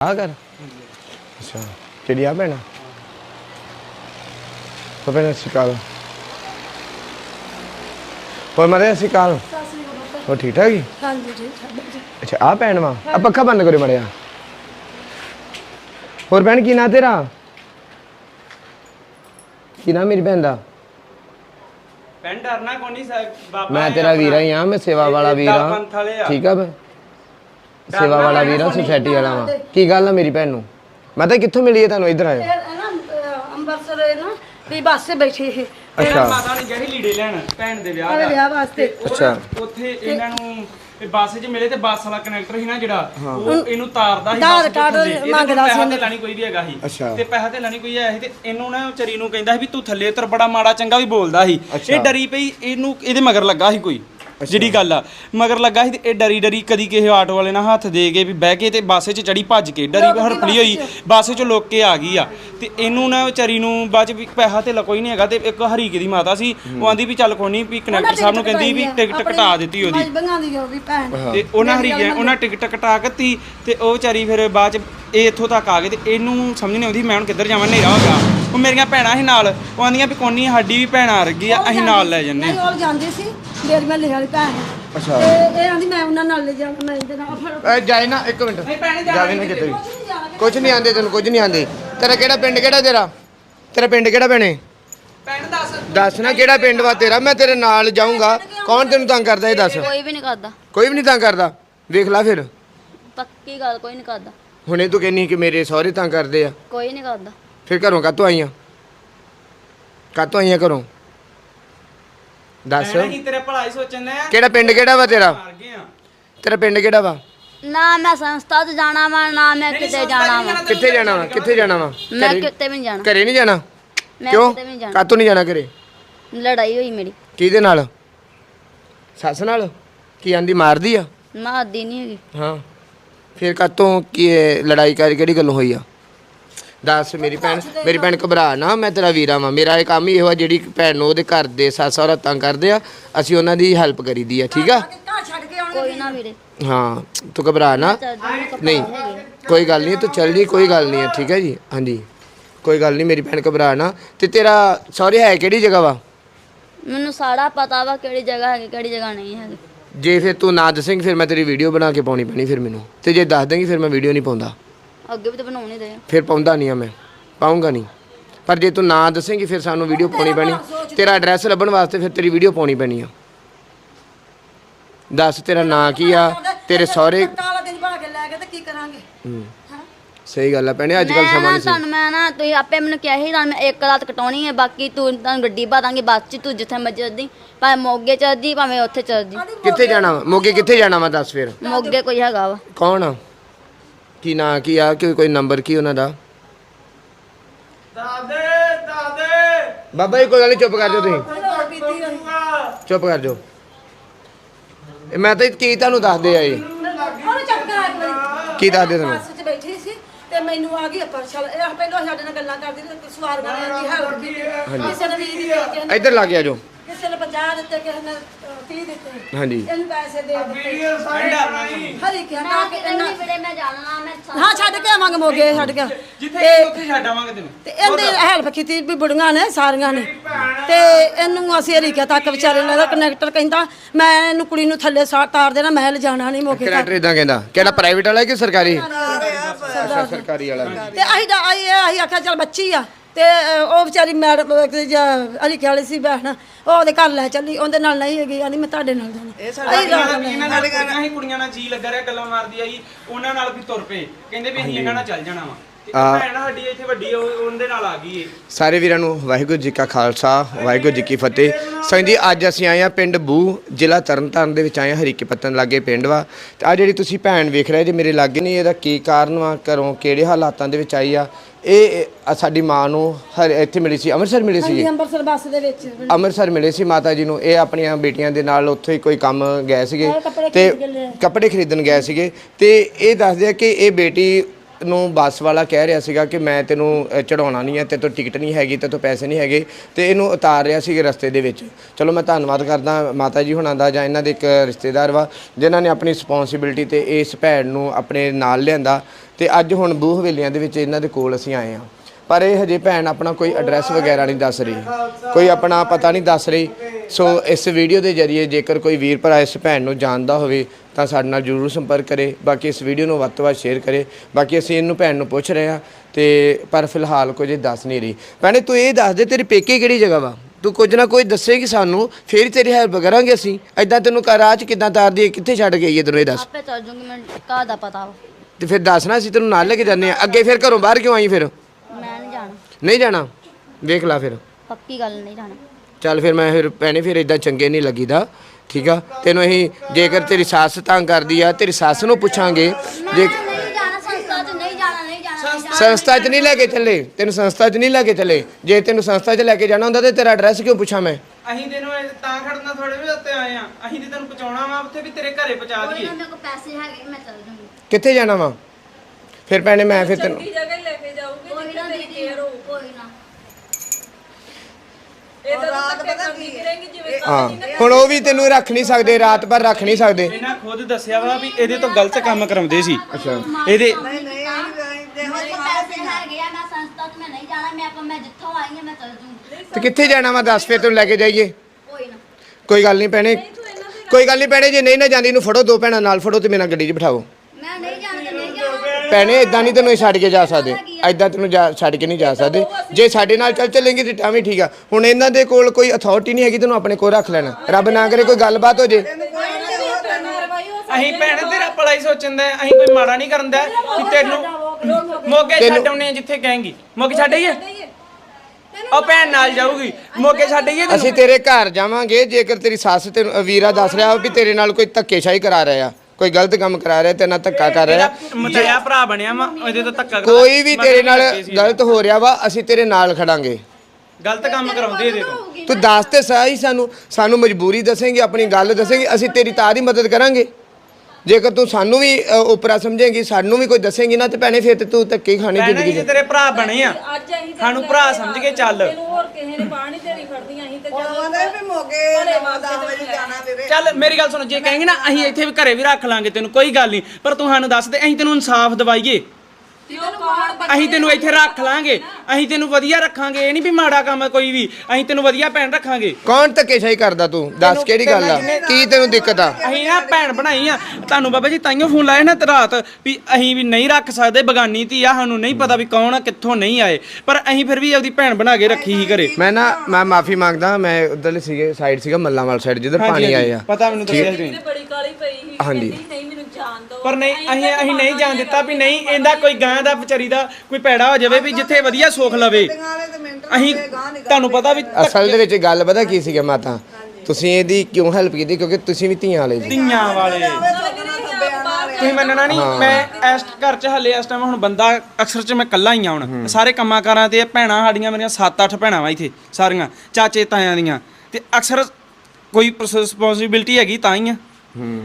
ਆ ਕਰ। ਅੱਛਾ ਕਿਹੜੀ ਆ? ਭੈਣਾ ਤਾਂ ਭੈਣਾ ਸਿਕਾਲ ਹੋਰ ਮਰੇ ਸਿਕਾਲ ਹੋ ਠੀਕ ਠਾਕ ਜੀ? ਹਾਂਜੀ ਜੀ ਠਾਕ ਜੀ। ਅੱਛਾ ਆ ਭੈਣ ਵਾ? ਆ ਪੱਖਾ ਬੰਦ ਕਰਿਓ ਮੜਿਆ ਹੋਰ ਭੈਣ ਕੀ ਨਾਂ ਤੇਰਾ? ਕੀ ਨਾਂ ਮੇਰੀ ਭੈਣ ਦਾ? ਪੈਨ ਡਰਨਾ ਕੋਈ ਨਹੀਂ ਸਾ- ਬਾਬਾ ਮੈਂ ਤੇਰਾ। ਵੀਰਾ ਹੀ ਆ ਮੈਂ ਸੇਵਾ ਵਾਲਾ ਵੀਰ ਦਲ ਆ। ਪੰਥ ਵਾਲੇ ਆ। ਠੀਕ ਆ ਬਈ ਡਰਨਾ ਸੇਵਾ ਵਾਲਾ ਵੀਰ ਨਹੀਂ। ਸੁਸਾਇਟੀ ਵਾਲਾ ਵਾ ਕੀ ਗੱਲ ਆ ਮੇਰੀ ਭੈਣ ਨੂੰ ਮੈਂ ਤਾਂ ਕਿੱਥੋਂ ਮਿਲੀ ਹੈ ਤੁਹਾਨੂੰ ਇੱਧਰ ਆਏ ਇਹ ਨਾ ਅਹ, ਅੰਮ੍ਰਿਤਸਰ ਇਹ ਨਾ ਵੀ ਬੱਸ 'ਤੇ ਬੈਠੀ ਸੀ ਇਹਨਾਂ ਅੱਛਾ। ਮਾਤਾ ਨੇ ਗਹਿਰੀ ਲੀੜੇ ਲੈਣ ਭੈਣ ਦੇ ਵਿਆਹ ਉਹਦੇ ਦਾ ਵਿਆਹ ਵਾਸਤੇ ਤੇ ਉਹ ਅੱਛਾ। ਉੱਥੇ ਇਹਨਾਂ ਨੂੰ ਇਹ ਬੱਸ 'ਚ ਮਿਲੇ ਤੇ ਬੱਸ ਵਾਲਾ ਕਨੈਕਟਰ ਸੀ ਨਾ ਜਿਹੜਾ ਉਹ ਇਹਨੂੰ ਤਾਰਦਾ ਸੀ ਆਧਾਰ ਬੱਸ 'ਚ ਕਾਰਡ ਥੱਲੇ। ਇਹਦੇ ਕੋਲ ਮੰਗਦਾ ਸੀ ਪੈਸਾ। ਤੇ ਲੈਣੀ ਕੋਈ ਵੀ ਹੈਗਾ ਸੀ ਅੱਛਾ। ਤੇ ਪੈਸਾ ਤੇ ਲੈਣੀ ਕੋਈ ਆਇਆ ਸੀ ਤੇ ਇਹਨੂੰ ਨਾ ਕਹਿੰਦਾ ਸੀ ਵੀ ਤੂੰ ਥੱਲੇ ਉਤਰ ਬੜਾ ਮਾੜਾ ਚੰਗਾ ਵੀ ਬੋਲਦਾ ਸੀ ਅੱਛਾ। ਇਹ ਡਰੀ ਪਈ ਇਹਨੂੰ ਇਹਦੇ ਮਗਰ ਲੱਗਾ ਸੀ ਕੋਈ ਜਿਹੜੀ ਗੱਲ ਆ। ਮਗਰ ਲੱਗਾ ਸੀ ਤੇ ਇਹ ਡਰੀ ਡਰੀ ਕਦੀ ਕਿਸੇ ਆਟੋ ਵਾਲੇ ਨਾਲ ਹੱਥ ਦੇ ਕੇ ਵੀ ਬਹਿ ਕੇ ਤੇ ਬੱਸ 'ਚ ਚੜੀ ਭੱਜ ਕੇ ਡਰੀ ਬੱਸ ਹੋਈ। ਬੱਸ 'ਚ ਲੁੱਕ ਕੇ ਆ ਗਈ ਆ। ਤੇ ਇਹਨੂੰ ਨਾ ਵਿਚਾਰੀ ਨੂੰ ਬਾਅਦ 'ਚ ਵੀ ਪੈਸਾ ਤੇ ਕੋਈ ਨਹੀਂ ਹੈਗਾ ਤੇ ਇੱਕ ਹਰੀਕੇ ਦੀ ਮਾਤਾ ਸੀ ਉਹ ਆਂਦੀ ਵੀ ਚੱਲ ਕੋਈ ਨਹੀਂ ਵੀ ਕਨੈਕਟਰ ਸਾਹਿਬ ਨੂੰ ਕਹਿੰਦੀ ਵੀ ਟਿਕਟ ਕਟਾ ਦਿੱਤੀ ਉਹਦੀ। ਬੰਗਾਂ ਦੀ ਉਹ ਵੀ ਭੈਣ। ਤੇ ਉਹਨਾਂ ਹਰੀਕੇ ਉਹਨਾਂ ਟਿਕਟ ਕਟਾ ਦਿੱਤੀ ਤੇ ਉਹ ਵਿਚਾਰੀ ਫਿਰ ਬਾਅਦ 'ਚ ਇਹ ਇੱਥੋਂ ਤੱਕ ਆ ਗਏ ਤੇ ਇਹਨੂੰ ਸਮਝ ਨਹੀਂ ਆਉਂਦੀ ਮੈਂ ਹੁਣ ਕਿੱਧਰ ਜਾਵਾਂ ਹਨੇਰਾ ਹੋ ਗਿਆ। ਉਹ ਮੇਰੀਆਂ ਭੈਣਾਂ ਸੀ ਨਾਲ ਉਹ ਆਂਦੀਆਂ ਵੀ ਕੋਨੀ ਸਾਡੀ ਵੀ ਭੈਣ ਰਹੀ ਆ ਅਸੀਂ ਨਾਲ ਲੈ ਜੰਨੇ ਨਹੀਂ ਉਹ ਜਾਂਦੀ ਸੀ ਮੇਰੀ ਮੈਂ ਲਿਖਿਆ ਵਾਲੀ ਭੈਣ। ਅੱਛਾ। ਤੇ ਇਹ ਆਂਦੀ ਮੈਂ ਉਹਨਾਂ ਨਾਲ ਲੈ ਜਾਣਾ ਮੈਂ ਇਹਦੇ ਨਾਲ ਫੜ। ਐ ਜਾਏ ਨਾ ਇੱਕ ਮਿੰਟ। ਨਹੀਂ ਭੈਣੇ ਜਾਣਾ ਜਾਵੇ ਨਾ ਕਿਤੇ। ਵੀ। ਕੁਝ ਨਹੀਂ ਜਾਣਾ ਕੁਝ ਨਹੀਂ ਆਂਦੇ ਤੈਨੂੰ ਕੁਝ ਨਹੀਂ ਆਂਦੇ। ਤੇਰਾ ਕਿਹੜਾ ਪਿੰਡ ਕਿਹੜਾ ਤੇਰਾ? ਤੇਰਾ ਪਿੰਡ ਕਿਹੜਾ ਭੈਣੇ? ਭੈਣ ਦੱਸ। ਦੱਸ ਨਾ ਕਿਹੜਾ ਪਿੰਡ ਵਾ ਤੇਰਾ ਮੈਂ ਤੇਰੇ ਨਾਲ ਜਾਊਂਗਾ। ਕੌਣ ਤੈਨੂੰ ਤੰਗ ਕਰਦਾ ਇਹ ਦੱਸ। ਕੋਈ ਵੀ ਨਹੀਂ ਕਰਦਾ। ਕੋਈ ਵੀ ਨਹੀਂ ਤੰਗ ਕਰਦਾ। ਵੇਖ ਲੈ ਫਿਰ। ਪੱਕੀ ਗੱਲ ਕੋਈ ਨਹੀਂ ਕਰਦਾ। ਹੁਣੇ ਤੂੰ ਕਹਿੰਨੀ ਕਿ ਮੇਰੇ ਸਹੁਰੇ ਤੰਗ ਕਰਦੇ ਆ। ਕੋਈ ਨਹੀਂ ਕਰਦਾ। ਫਿਰ ਘਰੋਂ ਕਾਤੋਂ ਆਈਆਂ? ਕਾਤੋਂ ਆਈਆਂ ਘਰੋਂ? ਦੱਸ। ਅਸੀਂ ਤੇਰੇ ਸੋਚਣ ਕਿਹੜਾ ਪਿੰਡ ਕਿਹੜਾ ਵਾ ਤੇਰਾ? ਮਾਰ ਗਏ ਆ। ਤੇਰਾ ਪਿੰਡ ਕਿਹੜਾ ਵਾ? ਨਾ ਮੈਂ ਸੰਸਥਾ 'ਚ ਜਾਣਾ ਵਾ ਨਾ ਮੈਂ ਕਿਤੇ ਜਾਣਾ ਵਾ। ਕਿੱਥੇ ਜਾਣਾ ਵਾ? ਕਿੱਥੇ ਜਾਣਾ ਵਾ? ਮੈਂ ਕਿਤੇ ਵੀ ਨਹੀਂ ਜਾਣਾ। ਘਰੇ ਨਹੀਂ ਜਾਣਾ? ਮੈਂ ਕਿਉਂ? ਕਿਤੇ ਵੀ ਨਹੀਂ ਜਾਣਾ। ਕਾਤੋਂ ਨਹੀਂ ਜਾਣਾ ਘਰੇ? ਲੜਾਈ ਹੋਈ ਮੇਰੀ। ਕਿਹਦੇ ਨਾਲ? ਸੱਸ ਨਾਲ? ਕੀ ਆਂਦੀ ਮਾਰਦੀ ਆ? ਮੈਂ ਆਦੀ ਨਹੀਂ ਹੈਗੀ। ਹਾਂ। ਫਿਰ ਕਾਤੋਂ ਕੀ ਇਹ ਲੜਾਈ ਕਰ ਕਿਹੜੀ ਗੱਲ ਹੋਈ ਆ? ਦੱਸ ਮੇਰੀ ਭੈਣ ਮੇਰੀ ਭੈਣ ਘਬਰਾ ਨਾ ਮੈਂ ਤੇਰਾ ਵੀਰਾ ਵਾਂ। ਮੇਰਾ ਇਹ ਕੰਮ ਹੀ ਇਹੋ ਆ ਜਿਹੜੀ ਭੈਣ ਨੂੰ ਉਹਦੇ ਘਰ ਦੇ ਸੱਸ ਸਹੁਰਾ ਤੰਗ ਕਰਦੇ ਆ ਅਸੀਂ ਉਹਨਾਂ ਦੀ ਹੈਲਪ ਕਰੀਦੀ ਆ ਠੀਕ ਆ? ਘਰ ਛੱਡ ਕੇ ਆਉਣਗੇ ਕੋਈ ਨਾ ਵੀਰੇ। ਹਾਂ ਤੂੰ ਘਬਰਾ ਨਾ। ਨਹੀਂ। ਕੋਈ ਗੱਲ ਨਹੀਂ ਤੂੰ ਚੱਲ ਜੀ ਕੋਈ ਗੱਲ ਨਹੀਂ ਹੈ ਠੀਕ ਹੈ ਜੀ ਹਾਂਜੀ। ਕੋਈ ਗੱਲ ਨਹੀਂ ਮੇਰੀ ਭੈਣ ਘਬਰਾ ਨਾ। ਤੇ ਤੇਰਾ ਸਹੁਰੇ ਹੈ ਕਿਹੜੀ ਜਗ੍ਹਾ ਵਾ? ਮੈਨੂੰ ਸਾਰਾ ਪਤਾ ਵਾ ਕਿਹੜੀ ਜਗ੍ਹਾ ਹੈਗੀ ਕਿਹੜੀ ਜਗ੍ਹਾ ਨਹੀਂ ਹੈਗੀ। ਜੇ ਫਿਰ ਤੂੰ ਨਾ ਦੱਸੇਂਗੀ ਫਿਰ ਮੈਂ ਤੇਰੀ ਵੀਡੀਓ ਬਣਾ ਕੇ ਪਾਉਣੀ ਪੈਣੀ ਫਿਰ ਮੈਨੂੰ। ਤੇ ਜੇ ਦੱਸ ਦੇਂਗੀ ਫਿਰ ਮੈਂ ਵੀਡੀਓ ਨਹੀਂ ਪਾਉਂਦਾ। ਅੱਗੇ ਵੀ ਤਾਂ ਬਣਾਉਣੀ ਦੇ ਫਿਰ ਪਾਉਂਦਾ ਨਹੀਂ ਆ ਮੈਂ। ਪਾਉਂਗਾ ਨਹੀਂ। ਪਰ ਜੇ ਤੂੰ ਨਾ ਦੱਸੇਂਗੀ ਫਿਰ ਸਾਨੂੰ ਵੀਡੀਓ ਪਾਉਣੀ ਪੈਣੀ। ਤੇਰਾ ਐਡਰੈਸ ਲੱਭਣ ਵਾਸਤੇ ਫਿਰ ਤੇਰੀ ਵੀਡੀਓ ਪਾਉਣੀ ਪੈਣੀ ਆ। ਦੱਸ ਤੇਰਾ ਨਾਂ ਕੀ ਆ? ਤੇਰੇ ਸਹੁਰੇ ਕਾਲਾ ਦਿਨ ਬਣਾ ਕੇ ਲੈ ਗਏ ਤੇ ਕੀ ਕਰਾਂਗੇ? ਹੂੰ। ਸਹੀ ਗੱਲ ਆ ਭੈਣੇ ਅੱਜ ਕੱਲ ਮੈਂ ਸਮਾਂ ਨਾ ਨਹੀਂ ਸਹੀ ਤੁਹਾਨੂੰ ਮੈਂ ਨਾ ਤੁਸੀਂ ਆਪੇ ਮੈਨੂੰ ਕਿਹਾ ਸੀ ਤੁਹਾਨੂੰ ਮੈਂ ਇੱਕ ਰਾਤ ਕਟਾਉਣੀ ਹੈ ਬਾਕੀ ਤੂੰ ਤੁਹਾਨੂੰ ਗੱਡੀ ਬਾਦਾਂਗੀ ਬੱਸ 'ਚ ਤੂੰ ਜਿੱਥੇ ਮਰਜ਼ੀ ਚੱਲਦੀ ਭਾਵੇਂ ਮੋਗੇ ਚੱਲਦੀ ਭਾਵੇਂ ਉੱਥੇ ਚੱਲਦੀ। ਕਿੱਥੇ ਜਾਣਾ ਵਾ? ਮੋਗੇ ਕਿੱਥੇ ਜਾਣਾ ਵਾ ਦੱਸ ਫਿਰ? ਮੋਗੇ ਕੋਈ ਹੈਗਾ ਵਾ। ਕੌਣ ਆ? ਕੀ ਨਾਂ ਕੀ ਆ ਕਿ ਕੋਈ ਨੰਬਰ ਕੀ ਉਹਨਾਂ ਦਾ? ਦਾਦੇ ਦਾਦੇ। ਬਾਬਾ ਜੀ ਕੋਈ ਗੱਲ ਨਹੀਂ ਚੁੱਪ ਕਰ ਜਾਓ ਤੁਸੀਂ। ਚੁੱਪ ਕਰ ਜਾਓ। ਇਹ ਮੈਂ ਤਾਂ ਕੀ ਤੁਹਾਨੂੰ ਦੱਸਦੇ ਆ ਇਹ? ਉਹਨੂੰ ਚੱਕਰ ਆ ਗਈ ਕੀ ਦੱਸਦੇ ਤੁਹਾਨੂੰ? ਮੈਨੂੰ ਆ ਗਈ ਪਰਛਲ। ਇਹ ਪਹਿਲਾਂ ਸਾਡੇ ਨਾਲ ਗੱਲਾਂ ਕਰਦੀ ਤੇ ਸਵਾਰ ਗਾਣੇ ਦੀ ਹੈਲਪ ਕੀਤੀ ਕਿਸੇ ਨੇ ਵੀ ਇੱਧਰ ਲੱਗ ਜਾਓ ਕਿਸੇ ਨੇ 50 ਦਿੱਤੇ ਕਿਸੇ ਨੇ 30 ਦਿੱਤੇ ਹਾਂਜੀ। ਇਹਨੂੰ ਪੈਸੇ ਦੇ ਦਿੱਤੇ। ਭੈਣ ਡਰਨਾ ਨਹੀਂ ਹਰੀ ਕਿਹਾ ਨਾ ਕਿ ਕਿਤੇ ਇਹਨਾਂ ਵੀ ਵੀਰੇ ਮੈਂ ਜਾਣਾ ਮੈਂ ਹਾਂ ਛੱਡ ਕੇ ਆਵਾਂਗੇ ਮੋਗੇ ਛੱਡ ਕੇ ਜਿੱਥੇ ਤੇ ਉੱਥੇ ਛੱਡ ਆਵਾਂਗੇ ਤੈਨੂੰ। ਤੇ ਇਹਦੀ ਹੈਲਪ ਕੀਤੀ ਵੀ ਬੁੜੀਆਂ ਨੇ ਸਾਰੀਆਂ ਨੇ। ਤੇ ਇਹਨੂੰ ਅਸੀਂ ਹਰੀਕਿਆ ਤੱਕ ਵਿਚਾਰੇ ਨਾਲ ਕਨੈਕਟਰ ਕਹਿੰਦਾ ਮੈਂ ਇਹਨੂੰ ਕੁੜੀ ਨੂੰ ਥੱਲੇ ਤਾਰ ਦੇਣਾ ਮੈਂ ਲਿਜਾਣਾ ਨਹੀਂ ਮੋਗੇ ਤੱਕ। ਇਦਾਂ ਕਹਿੰਦਾ। ਕਿਹੜਾ ਪ੍ਰਾਈਵੇਟ ਵਾਲਾ ਹੈ ਕਿ ਸਰਕਾਰੀ? ਅੱਛਾ ਸਰਕਾਰੀ ਵਾਲਾ। ਤੇ ਅਸੀਂ ਤਾਂ ਆਈ ਅਸੀਂ ਆਖਿਆ ਚਲ ਬੱਚੀ ਆ। ਤੇ ਉਹ ਵਿਚਾਰੀ ਮੈਡਮ ਹਰੀਕੇ ਵਾਲੀ ਸੀ ਬੈਠਣਾ ਉਹ ਉਹਦੇ ਘਰ ਲੈ ਚੱਲੀ ਉਹਦੇ ਨਾਲ ਨਹੀਂ ਹੈਗੀ ਆਂਦੀ ਮੈਂ ਤੁਹਾਡੇ ਨਾਲ ਜਾਣਾ। ਰਾਤ ਨੂੰ ਇਹਨਾਂ ਨਾਲ ਕੁੜੀਆਂ ਹੀ ਕੁੜੀਆਂ ਨਾਲ ਜੀ ਲੱਗਾ ਰਿਹਾ ਗੱਲਾਂ ਮਾਰਦੀ ਆਈ ਉਹਨਾਂ ਨਾਲ ਵੀ ਤੁਰ ਪਏ। ਕਹਿੰਦੇ ਵੀ ਅਸੀਂ ਇਹਨਾਂ ਨਾਲ ਚੱਲ ਜਾਣਾ ਵਾ। ਤੇ ਆ- ਭੈਣ ਸਾਡੀ ਇੱਥੇ ਵੱਡੀ ਉਹ- ਉਹਦੇ ਨਾਲ ਆ ਗਈ ਏ। ਸਾਰੇ ਵੀਰਾਂ ਨੂੰ ਵਾਹਿਗੁਰੂ ਜੀ ਕਾ ਖਾਲਸਾ ਵਾਹਿਗੁਰੂ ਜੀ ਕੀ ਫਤਿਹ। ਸੰਗ ਜੀ ਅੱਜ ਅਸੀਂ ਆਏ ਆ ਪਿੰਡ ਬੂ ਜ਼ਿਲ੍ਹਾ ਤਰਨਤਾਰਨ ਦੇ ਵਿੱਚ ਆਏ ਆ ਹਰੀਕੇ ਪੱਤਨ ਲਾਗੇ ਪਿੰਡ ਵਾ। ਤੇ ਆ ਜਿਹੜੀ ਤੁਸੀਂ ਭੈਣ ਵੇਖ ਰਹੇ ਜੇ ਮੇਰੇ ਲਾਗੇ ਨਹੀਂ ਇਹਦਾ ਕੀ ਕਾਰਨ ਵਾ ਘਰੋਂ ਕਿਹੜੇ ਹਾਲਾਤਾਂ ਦੇ ਵਿੱਚ ਆਈ ਆ? ਇਹ ਸਾਡੀ ਮਾਂ ਨੂੰ ਹਰ ਇੱਥੇ ਮਿਲੀ ਸੀ ਅੰਮ੍ਰਿਤਸਰ ਮਿਲੀ ਸੀ ਹਾਂਜੀ ਅੰਮ੍ਰਿਤਸਰ ਬੱਸ ਦੇ ਵਿੱਚ ਅੰਮ੍ਰਿਤਸਰ ਮਿਲੇ ਸੀ ਮਾਤਾ ਜੀ ਨੂੰ। ਇਹ ਆਪਣੀਆਂ ਬੇਟੀਆਂ ਦੇ ਨਾਲ ਉੱਥੇ ਹੀ ਕੋਈ ਕੰਮ ਗਏ ਸੀਗੇ ਕੱਪੜੇ ਤੇ ਖਰੀਦ ਕੇ ਲਿਆਏ। ਕੱਪੜੇ ਖਰੀਦਣ ਗਏ ਸੀਗੇ। ਤੇ ਇਹ ਦੱਸਦੇ ਆ ਕਿ ਇਹ ਬੇਟੀ ਨੂੰ ਬੱਸ ਵਾਲਾ ਕਹਿ ਰਿਹਾ ਸੀਗਾ ਕਿ ਮੈਂ ਤੈਨੂੰ ਅ, ਚੜਾਉਣਾ ਨਹੀਂ ਹੈ ਤੇ ਤੋਂ ਟਿਕਟ ਨਹੀਂ ਹੈਗੀ ਤੇ ਤੋਂ ਪੈਸੇ ਨਹੀਂ ਹੈਗੇ ਤੇ ਇਹਨੂੰ ਉਤਾਰ ਰਿਹਾ ਸੀ ਰਸਤੇ ਦੇ ਵਿੱਚ। ਚਲੋ ਮੈਂ ਧੰਨਵਾਦ ਕਰਦਾ ਮਾਤਾ ਜੀ ਹੁਣਾਂ ਦਾ ਜਾਂ ਇਹਨਾਂ ਦੇ ਇੱਕ ਰਿਸ਼ਤੇਦਾਰ ਵਾ ਜਿਨ੍ਹਾਂ ਨੇ ਆਪਣੀ ਰਿਸਪੌਂਸਿਬਿਲਟੀ ਤੇ ਇਸ ਭੈਣ ਨੂੰ ਆਪਣੇ ਨਾਲ ਲਿਆਂਦਾ ਤੇ ਅੱਜ ਹੁਣ ਬੂਹ ਹਵੇਲੀਆਂ ਦੇ ਵਿੱਚ ਇਹਨਾਂ ਦੇ ਕੋਲ ਅਸੀਂ ਆਏ ਹਾਂ। ਪਰ ਇਹ ਹਜੇ ਭੈਣ ਆਪਣਾ ਕੋਈ ਐਡਰੈਸ ਵਗੈਰਾ ਨਹੀਂ ਦੱਸ ਰਹੀ। ਕੋਈ ਆਪਣਾ ਪਤਾ ਨਹੀਂ ਦੱਸ ਰਹੀ। ਸੋ ਇਸ ਵੀਡੀਓ ਦੇ ਜ਼ਰੀਏ ਜੇਕਰ ਕੋਈ ਵੀਰ ਭਰਾ ਇਸ ਭੈਣ ਨੂੰ ਜਾਣਦਾ ਹੋਵੇ ਤਾਂ ਸਾਡੇ ਨਾਲ ਜਰੂਰ ਸੰਪਰਕ ਕਰੇ। ਬਾਕੀ ਇਸ ਵੀਡੀਓ ਨੂੰ ਵੱਧ ਤੋਂ ਵੱਧ ਸ਼ੇਅਰ ਕਰੇ। ਬਾਕੀ ਅਸੀਂ ਇਹਨੂੰ ਭੈਣ ਨੂੰ ਪੁੱਛ ਰਹੇ ਹਾਂ ਤੇ ਪਰ ਫਿਲਹਾਲ ਕੁਝ ਦੱਸ ਨਹੀਂ ਰਹੀ। ਭੈਣੇ ਤੂੰ ਇਹ ਦੱਸ ਦੇ ਤੇਰੀ ਪੇਕੇ ਕਿਹੜੀ ਜਗ੍ਹਾ ਵਾ? ਤੂੰ ਕੁਝ ਨਾ ਕੋਈ ਦੱਸੇਗੀ ਸਾਨੂੰ ਫੇਰ ਹੀ ਤੇਰੀ ਹੈਲਪ ਕਰਾਂਗੇ ਅਸੀਂ। ਐਦਾਂ ਤੈਨੂੰ ਘਰ ਚ ਕਿੱਦਾਂ ਤਾਰਦੀ ਹੈ ਕਿੱਥੇ ਛੱਡ ਗਈ ਹੈ ਤੈਨੂੰ ਇਹ ਦੱਸ? ਆਪੇ ਚੱਲ ਜੂੰਗੀ ਮੈਨੂੰ ਘਰ ਦਾ ਪਤਾ ਵਾ। ਤੇ ਫਿਰ ਦੱਸਣਾ ਅਸੀਂ ਤੈਨੂੰ ਨਾਲ ਲੈ ਕੇ ਜਾਂਦੇ ਆ ਅੱਗੇ ਫਿਰ ਘਰੋਂ ਬਾਹਰ ਕਿਉਂ ਆਈ ਫਿਰ? ਮੈਂ ਨਹੀਂ ਜਾਣਾ। ਨਹੀਂ ਜਾਣਾ? ਵੇਖ ਲੈ ਫਿਰ। ਪੱਕੀ ਗੱਲ ਨਹੀਂ ਜਾਣਾ। ਚੱਲ ਫਿਰ ਮੈਂ ਫਿਰ ਭੈਣੇ ਫਿਰ ਇਦਾਂ ਚੰਗੇ ਨਹੀਂ ਲੱਗੀਦਾ। ਠੀਕ ਆ? ਤੈਨੂੰ ਅਸੀਂ ਜੇਕਰ ਤੇਰੀ ਸੱਸ ਤੰਗ ਕਰਦੀ ਆ ਤੇਰੀ ਸੱਸ ਨੂੰ ਪੁੱਛਾਂਗੇ ਜੇ ਮੈਂ ਨਹੀਂ ਜਾਣਾ ਸੰਸਥਾ 'ਚ ਨਹੀਂ ਜਾਣਾ ਨਹੀਂ ਜਾਣਾ ਨਹੀਂ ਜਾਣਾ। ਸੰਸਥਾ 'ਚ ਨਹੀਂ ਲੈ ਕੇ ਚੱਲੇ। ਤੈਨੂੰ ਸੰਸਥਾ 'ਚ ਨਹੀਂ ਲੈ ਕੇ ਚੱਲੇ। ਜੇ ਤੈਨੂੰ ਸੰਸਥਾ 'ਚ ਲੈ ਕੇ ਜਾਣਾ ਹੁੰਦਾ ਤੇ ਤੇਰਾ ਐਡਰੈਸ ਕਿਉਂ ਪੁੱਛਾਂ ਮੈਂ? ਅਸੀਂ ਤੈਨੂੰ ਇਹ ਤਾਂ ਖੜਨਾ ਥੋੜੇ ਵੀ ਉੱਤੇ ਆਏ ਆ। ਅਸੀਂ ਤੇ ਤੈਨੂੰ ਪਹੁੰਚਾਉਣਾ ਵਾ ਉੱਥੇ ਵੀ ਤੇਰੇ ਘਰੇ ਪਹੁੰਚਾ ਕੋਈ ਦਈਏ। ਨਾ ਮੇਰੇ ਕੋਲ ਪੈਸੇ ਹੈਗੇ ਮੈਂ ਚੱਲ ਜੂੰਗੀ। ਕਿੱਥੇ ਜਾਣਾ ਵਾ? ਫਿਰ ਭੈਣੇ ਮੈਂ ਫਿਰ ਤੈਨੂੰ ਜਗ੍ਹਾ ਹੀ ਲੈ ਕੇ ਜਾਊਗੀ ਕੋਈ ਨਾ ਦੀਦੀ ਕੋਈ ਨਾ। ਇਹ ਤਾਂ ਰਾਤ ਪਤਾ ਕੀ ਕਰੇਂਗੀ ਜਿਵੇਂ ਹਾਂ। ਹੁਣ ਉਹ ਵੀ ਤੈਨੂੰ ਰੱਖ ਨਹੀਂ ਸਕਦੇ ਰਾਤ ਭਰ ਰੱਖ ਨਹੀਂ ਸਕਦੇ। ਇਹਨਾਂ ਖੁਦ ਦੱਸਿਆ ਵਾ ਵੀ ਇਹਦੇ ਤੋਂ ਗਲਤ ਕੰਮ ਕਰਾਉਂਦੇ ਸੀ। ਅੱਛਾ। ਇਹਦੇ ਮੈਂ ਨਹੀਂ ਜਾਣਾ ਮੈਂ ਆਪਾਂ ਮੈਂ ਜਿੱਥੋਂ ਆਈ ਤੇ ਕਿੱਥੇ ਜਾਣਾ ਵਾ ਦੱਸ ਫਿਰ ਤੈਨੂੰ ਲੈ ਕੇ ਜਾਈਏ। ਕੋਈ ਨਾ। ਕੋਈ ਗੱਲ ਨਹੀਂ ਭੈਣੇ ਕੋਈ ਗੱਲ ਨਹੀਂ ਭੈਣੇ ਜੇ ਨਹੀਂ ਨਾ ਜਾਂਦੀ ਇਹਨੂੰ ਫੜੋ ਦੋ ਭੈਣਾਂ ਨਾਲ ਫੜੋ ਤੇ ਮੇਰੇ ਨਾਲ ਗੱਡੀ 'ਚ ਬਿਠਾਓ। ਮੈਂ ਨਹੀਂ ਜਾਣਾ ਤੇ ਨਹੀਂ ਜਾਣਾ। ਭੈਣੇ ਇਦਾਂ ਨਹੀਂ ਤੈਨੂੰ ਛੱਡ ਕੇ ਜਾ ਸਕਦੇ। ਇਦਾਂ ਤੈਨੂੰ ਜਾ ਛੱਡ ਕੇ ਨਹੀਂ ਜਾ ਸਕਦੇ। ਜੇ ਸਾਡੇ ਨਾਲ ਚੱਲ ਚੱਲੇਂਗੇ ਤੇ ਤਾਂ ਵੀ ਠੀਕ ਆ। ਹੁਣ ਇਹਨਾਂ ਦੇ ਕੋਲ ਕੋਈ ਅਥਾਰਟੀ ਨਹੀਂ ਹੈਗੀ ਤੈਨੂੰ ਆਪਣੇ ਕੋਲ ਰੱਖ ਲੈਣਾ। ਰੱਬ ਨਾ ਕਰੇ ਕੋਈ ਗੱਲਬਾਤ ਹੋ ਜੇ। ਅਸੀਂ ਭੈਣ ਤੇਰਾ ਭਲਾ ਹੀ ਸੋਚਣ ਦਾ ਅਸੀਂ ਕੋਈ ਮਾੜਾ ਨਹੀਂ ਕਰਨ ਦਾ ਕਿ ਤੈਨੂੰ ਮੋਗੇ ਛੱਡ ਆਉਣੇ ਆ ਜਿੱਥੇ ਕਹੇਂਗੀ। ਮੋਗੇ ਛੱਡ ਆਈਏ? ਉਹ ਭੈਣ ਨਾਲ ਜਾਊਗੀ। ਮੋਗੇ ਛੱਡ ਆਈਏ ਅਸੀਂ ਤੇਰੇ ਘਰ ਜਾਵਾਂਗੇ ਜੇਕਰ ਤੇਰੀ ਸੱਸ ਤੈਨੂੰ ਵੀਰਾ ਦੱਸ ਰਿਹਾ ਵੀ ਤੇਰੇ ਨਾਲ ਕੋਈ ਧੱਕੇਸ਼ਾਹੀ ਕਰਾ ਰਿਹਾ। ਕੋਈ ਗਲਤ ਕੰਮ ਕਰਾ ਰਿਹਾ ਤੇਰੇ ਨਾਲ ਧੱਕਾ ਕਰ ਰਿਹਾ। ਮਤਿਆ ਭਰਾ ਬਣਿਆ ਵਾ ਉਹਦੇ ਤੋਂ ਧੱਕਾ ਕਰਾ- ਕੋਈ ਵੀ ਤੇਰੇ ਨਾਲ। ਗਲਤ ਹੋ ਰਿਹਾ ਵਾ ਅਸੀਂ ਤੇਰੇ ਨਾਲ ਖੜਾਂਗੇ। ਗਲਤ ਕੰਮ ਕਰਾਉਂਦੇ ਇਹਦੇ ਤੋਂ ਤੂੰ ਦੱਸ ਤੇ ਸਹੀ ਸਾਨੂੰ ਸਾਨੂੰ ਮਜਬੂਰੀ ਦੱਸੇਂਗੀ ਆਪਣੀ ਗੱਲ ਦੱਸੇਂਗੀ ਅਸੀਂ ਤੇਰੀ ਤਾਂ ਦੀ ਮਦਦ ਕਰਾਂਗੇ। ਜੇਕਰ ਤੂੰ ਸਾਨੂੰ ਵੀ ਅ, ਉਪਰਾ ਸਮਝੇਂਗੀ ਸਾਨੂੰ ਵੀ ਕੋਈ ਦੱਸੇਂਗੀ ਨਾ ਤੇ ਭੈਣੇ ਫਿਰ ਤੇ ਤੂੰ ਧੱਕੇ ਹੀ ਖਾਣੀ ਭੈਣ ਜ਼ਿੰਦਗੀ ਅਸੀਂ 'ਚ ਤੇਰੇ ਭਰਾ ਬਣੇ ਆ। ਅੱਜ ਅਸੀਂ ਤਾਂ ਸਾਨੂੰ ਭਰਾ ਸਮਝ ਕੇ ਚੱਲ। ਤੈਨੂੰ ਹੋਰ ਕਿਸੇ ਨੇ ਪਾਣੀ ਤੇਰੀ ਫੜਦੀਆਂ ਅਸੀਂ ਤੇ ਜਦੋਂ ਉਹਦੇ ਵੀ ਮੋਗੇ 10 ਵਜੇ ਜਾਣਾ ਵੀਰੇ ਚੱਲ ਮੇਰੀ ਗੱਲ ਸੁਣ ਜੇ ਕਹੇਂਗੇ ਨਾ ਅਸੀਂ ਇੱਥੇ ਵੀ ਘਰੇ ਵੀ ਰੱਖ ਲਾਂਗੇ ਤੈਨੂੰ ਕੋਈ ਗੱਲ ਨਹੀਂ। ਪਰ ਤੂੰ ਸਾਨੂੰ ਦੱਸ ਦੇ ਅਸੀਂ ਤੈਨੂੰ ਇਨਸਾਫ ਦਵਾਈਏ। ਅਸੀਂ ਤੈਨੂੰ ਇੱਥੇ ਰੱਖ ਲਾਂਗੇ। ਅਸੀਂ ਤੈਨੂੰ ਵਧੀਆ ਰੱਖਾਂਗੇ ਇਹ ਨਹੀਂ ਵੀ ਮਾੜਾ ਕੰਮ ਹੈ ਕੋਈ ਵੀ। ਅਸੀਂ ਤੈਨੂੰ ਵਧੀਆ ਭੈਣ ਰੱਖਾਂਗੇ। ਕੌਣ ਧੱਕੇਸ਼ਾਹੀ ਕਰਦਾ ਤੂੰ? ਦੱਸ ਕਿਹੜੀ ਗੱਲ ਆ? ਕੀ ਤੈਨੂੰ ਦਿੱਕਤ ਆ? ਅਸੀਂ ਨਾ ਭੈਣ ਬਣਾਈ ਆ। ਤੁਹਾਨੂੰ ਬਾਬਾ ਜੀ ਤਾਈਓ ਫੋਨ ਲਾਇਆ ਨਾ ਤੇ ਰਾਤ ਵੀ ਅਸੀਂ ਵੀ ਨਹੀਂ ਰੱਖ ਸਕਦੇ ਬਗਾਨੀ ਧੀ ਆ ਸਾਨੂੰ ਨਹੀਂ ਪਤਾ ਵੀ ਕੌਣ ਆ ਕਿੱਥੋਂ ਨਹੀਂ ਆਏ। ਪਰ ਅਸੀਂ ਫਿਰ ਵੀ ਆਪਦੀ ਭੈਣ ਬਣਾ ਕੇ ਰੱਖੀ ਸੀ ਘਰੇ। ਮੈਂ ਨਾ ਮੈਂ ਮਾਫੀ ਮੰਗਦਾ ਮੈਂ ਉਧਰਲੇ ਸੀਗੇ ਸਾਈਡ ਸੀਗਾ ਮੱਲਾਂਵਾਲ ਸਾਈਡ ਜਿੱਧਰ ਪਾਣੀ ਆਏ ਆ। ਪਤਾ ਮੈਨੂੰ ਦੱਸਿਆ ਸੀ ਤੁਸੀਂ। ਬੜੀ ਕਾਲੀ ਪਈ ਸੀ ਹਾਂਜੀ। ਨਹੀਂ ਮੈਨੂੰ ਜਾਣ ਦੋ ਪਰ ਨਹੀਂ ਅਸੀਂ ਅਸੀਂ ਨਹੀਂ ਜਾਣ ਦਿੱਤਾ ਵੀ ਨਹੀਂ ਇਹਦਾ ਕੋਈ ਗਾਂ ਦਾ ਵਿਚਾਰੀ ਦਾ ਕੋਈ ਪੈੜਾ ਹੋ ਜਾਵੇ ਵੀ ਜਿੱਥੇ ਵਧੀਆ ਸੁੱਖ ਲਵੇ। ਅਸੀਂ ਤੁਹਾਨੂੰ ਪਤਾ ਵੀ ਅਸਲ ਦੇ ਵਿੱਚ ਗੱਲ ਪਤਾ ਕੀ ਸੀਗਾ ਮਾਤਾ? ਤੁਸੀਂ ਇਹਦੀ ਕਿਉਂ ਹੈਲਪ ਕੀਤੀ? ਕਿਉਂਕਿ ਤੁਸੀਂ ਵੀ ਧੀਆਂ ਵਾਲੇ ਜੀ। ਧੀਆਂ ਵਾਲੇ। ਤੁਸੀਂ ਮੰਨਣਾ ਨਹੀਂ ਮੈਂ ਇਸ ਘਰ 'ਚ ਹਲੇ ਇਸ ਟਾਈਮ ਹੁਣ ਬੰਦਾ ਅਕਸਰ 'ਚ ਮੈਂ ਇਕੱਲਾ ਹੀ ਆ ਹੁਣ। ਸਾਰੇ ਕੰਮਾਂ ਕਾਰਾਂ ਤੇ ਇਹ ਭੈਣਾਂ ਸਾਡੀਆਂ ਮੇਰੀਆਂ 7-8 ਭੈਣਾਂ ਵਾ ਇੱਥੇ ਸਾਰੀਆਂ ਚਾਚੇ ਤਾਇਆਂ ਦੀਆਂ। ਤੇ ਅਕਸਰ ਕੋਈ ਰਿਸਪੌਂਸਿਬਿਲਟੀ ਹੈਗੀ ਤਾਂ ਹੀ ਆ।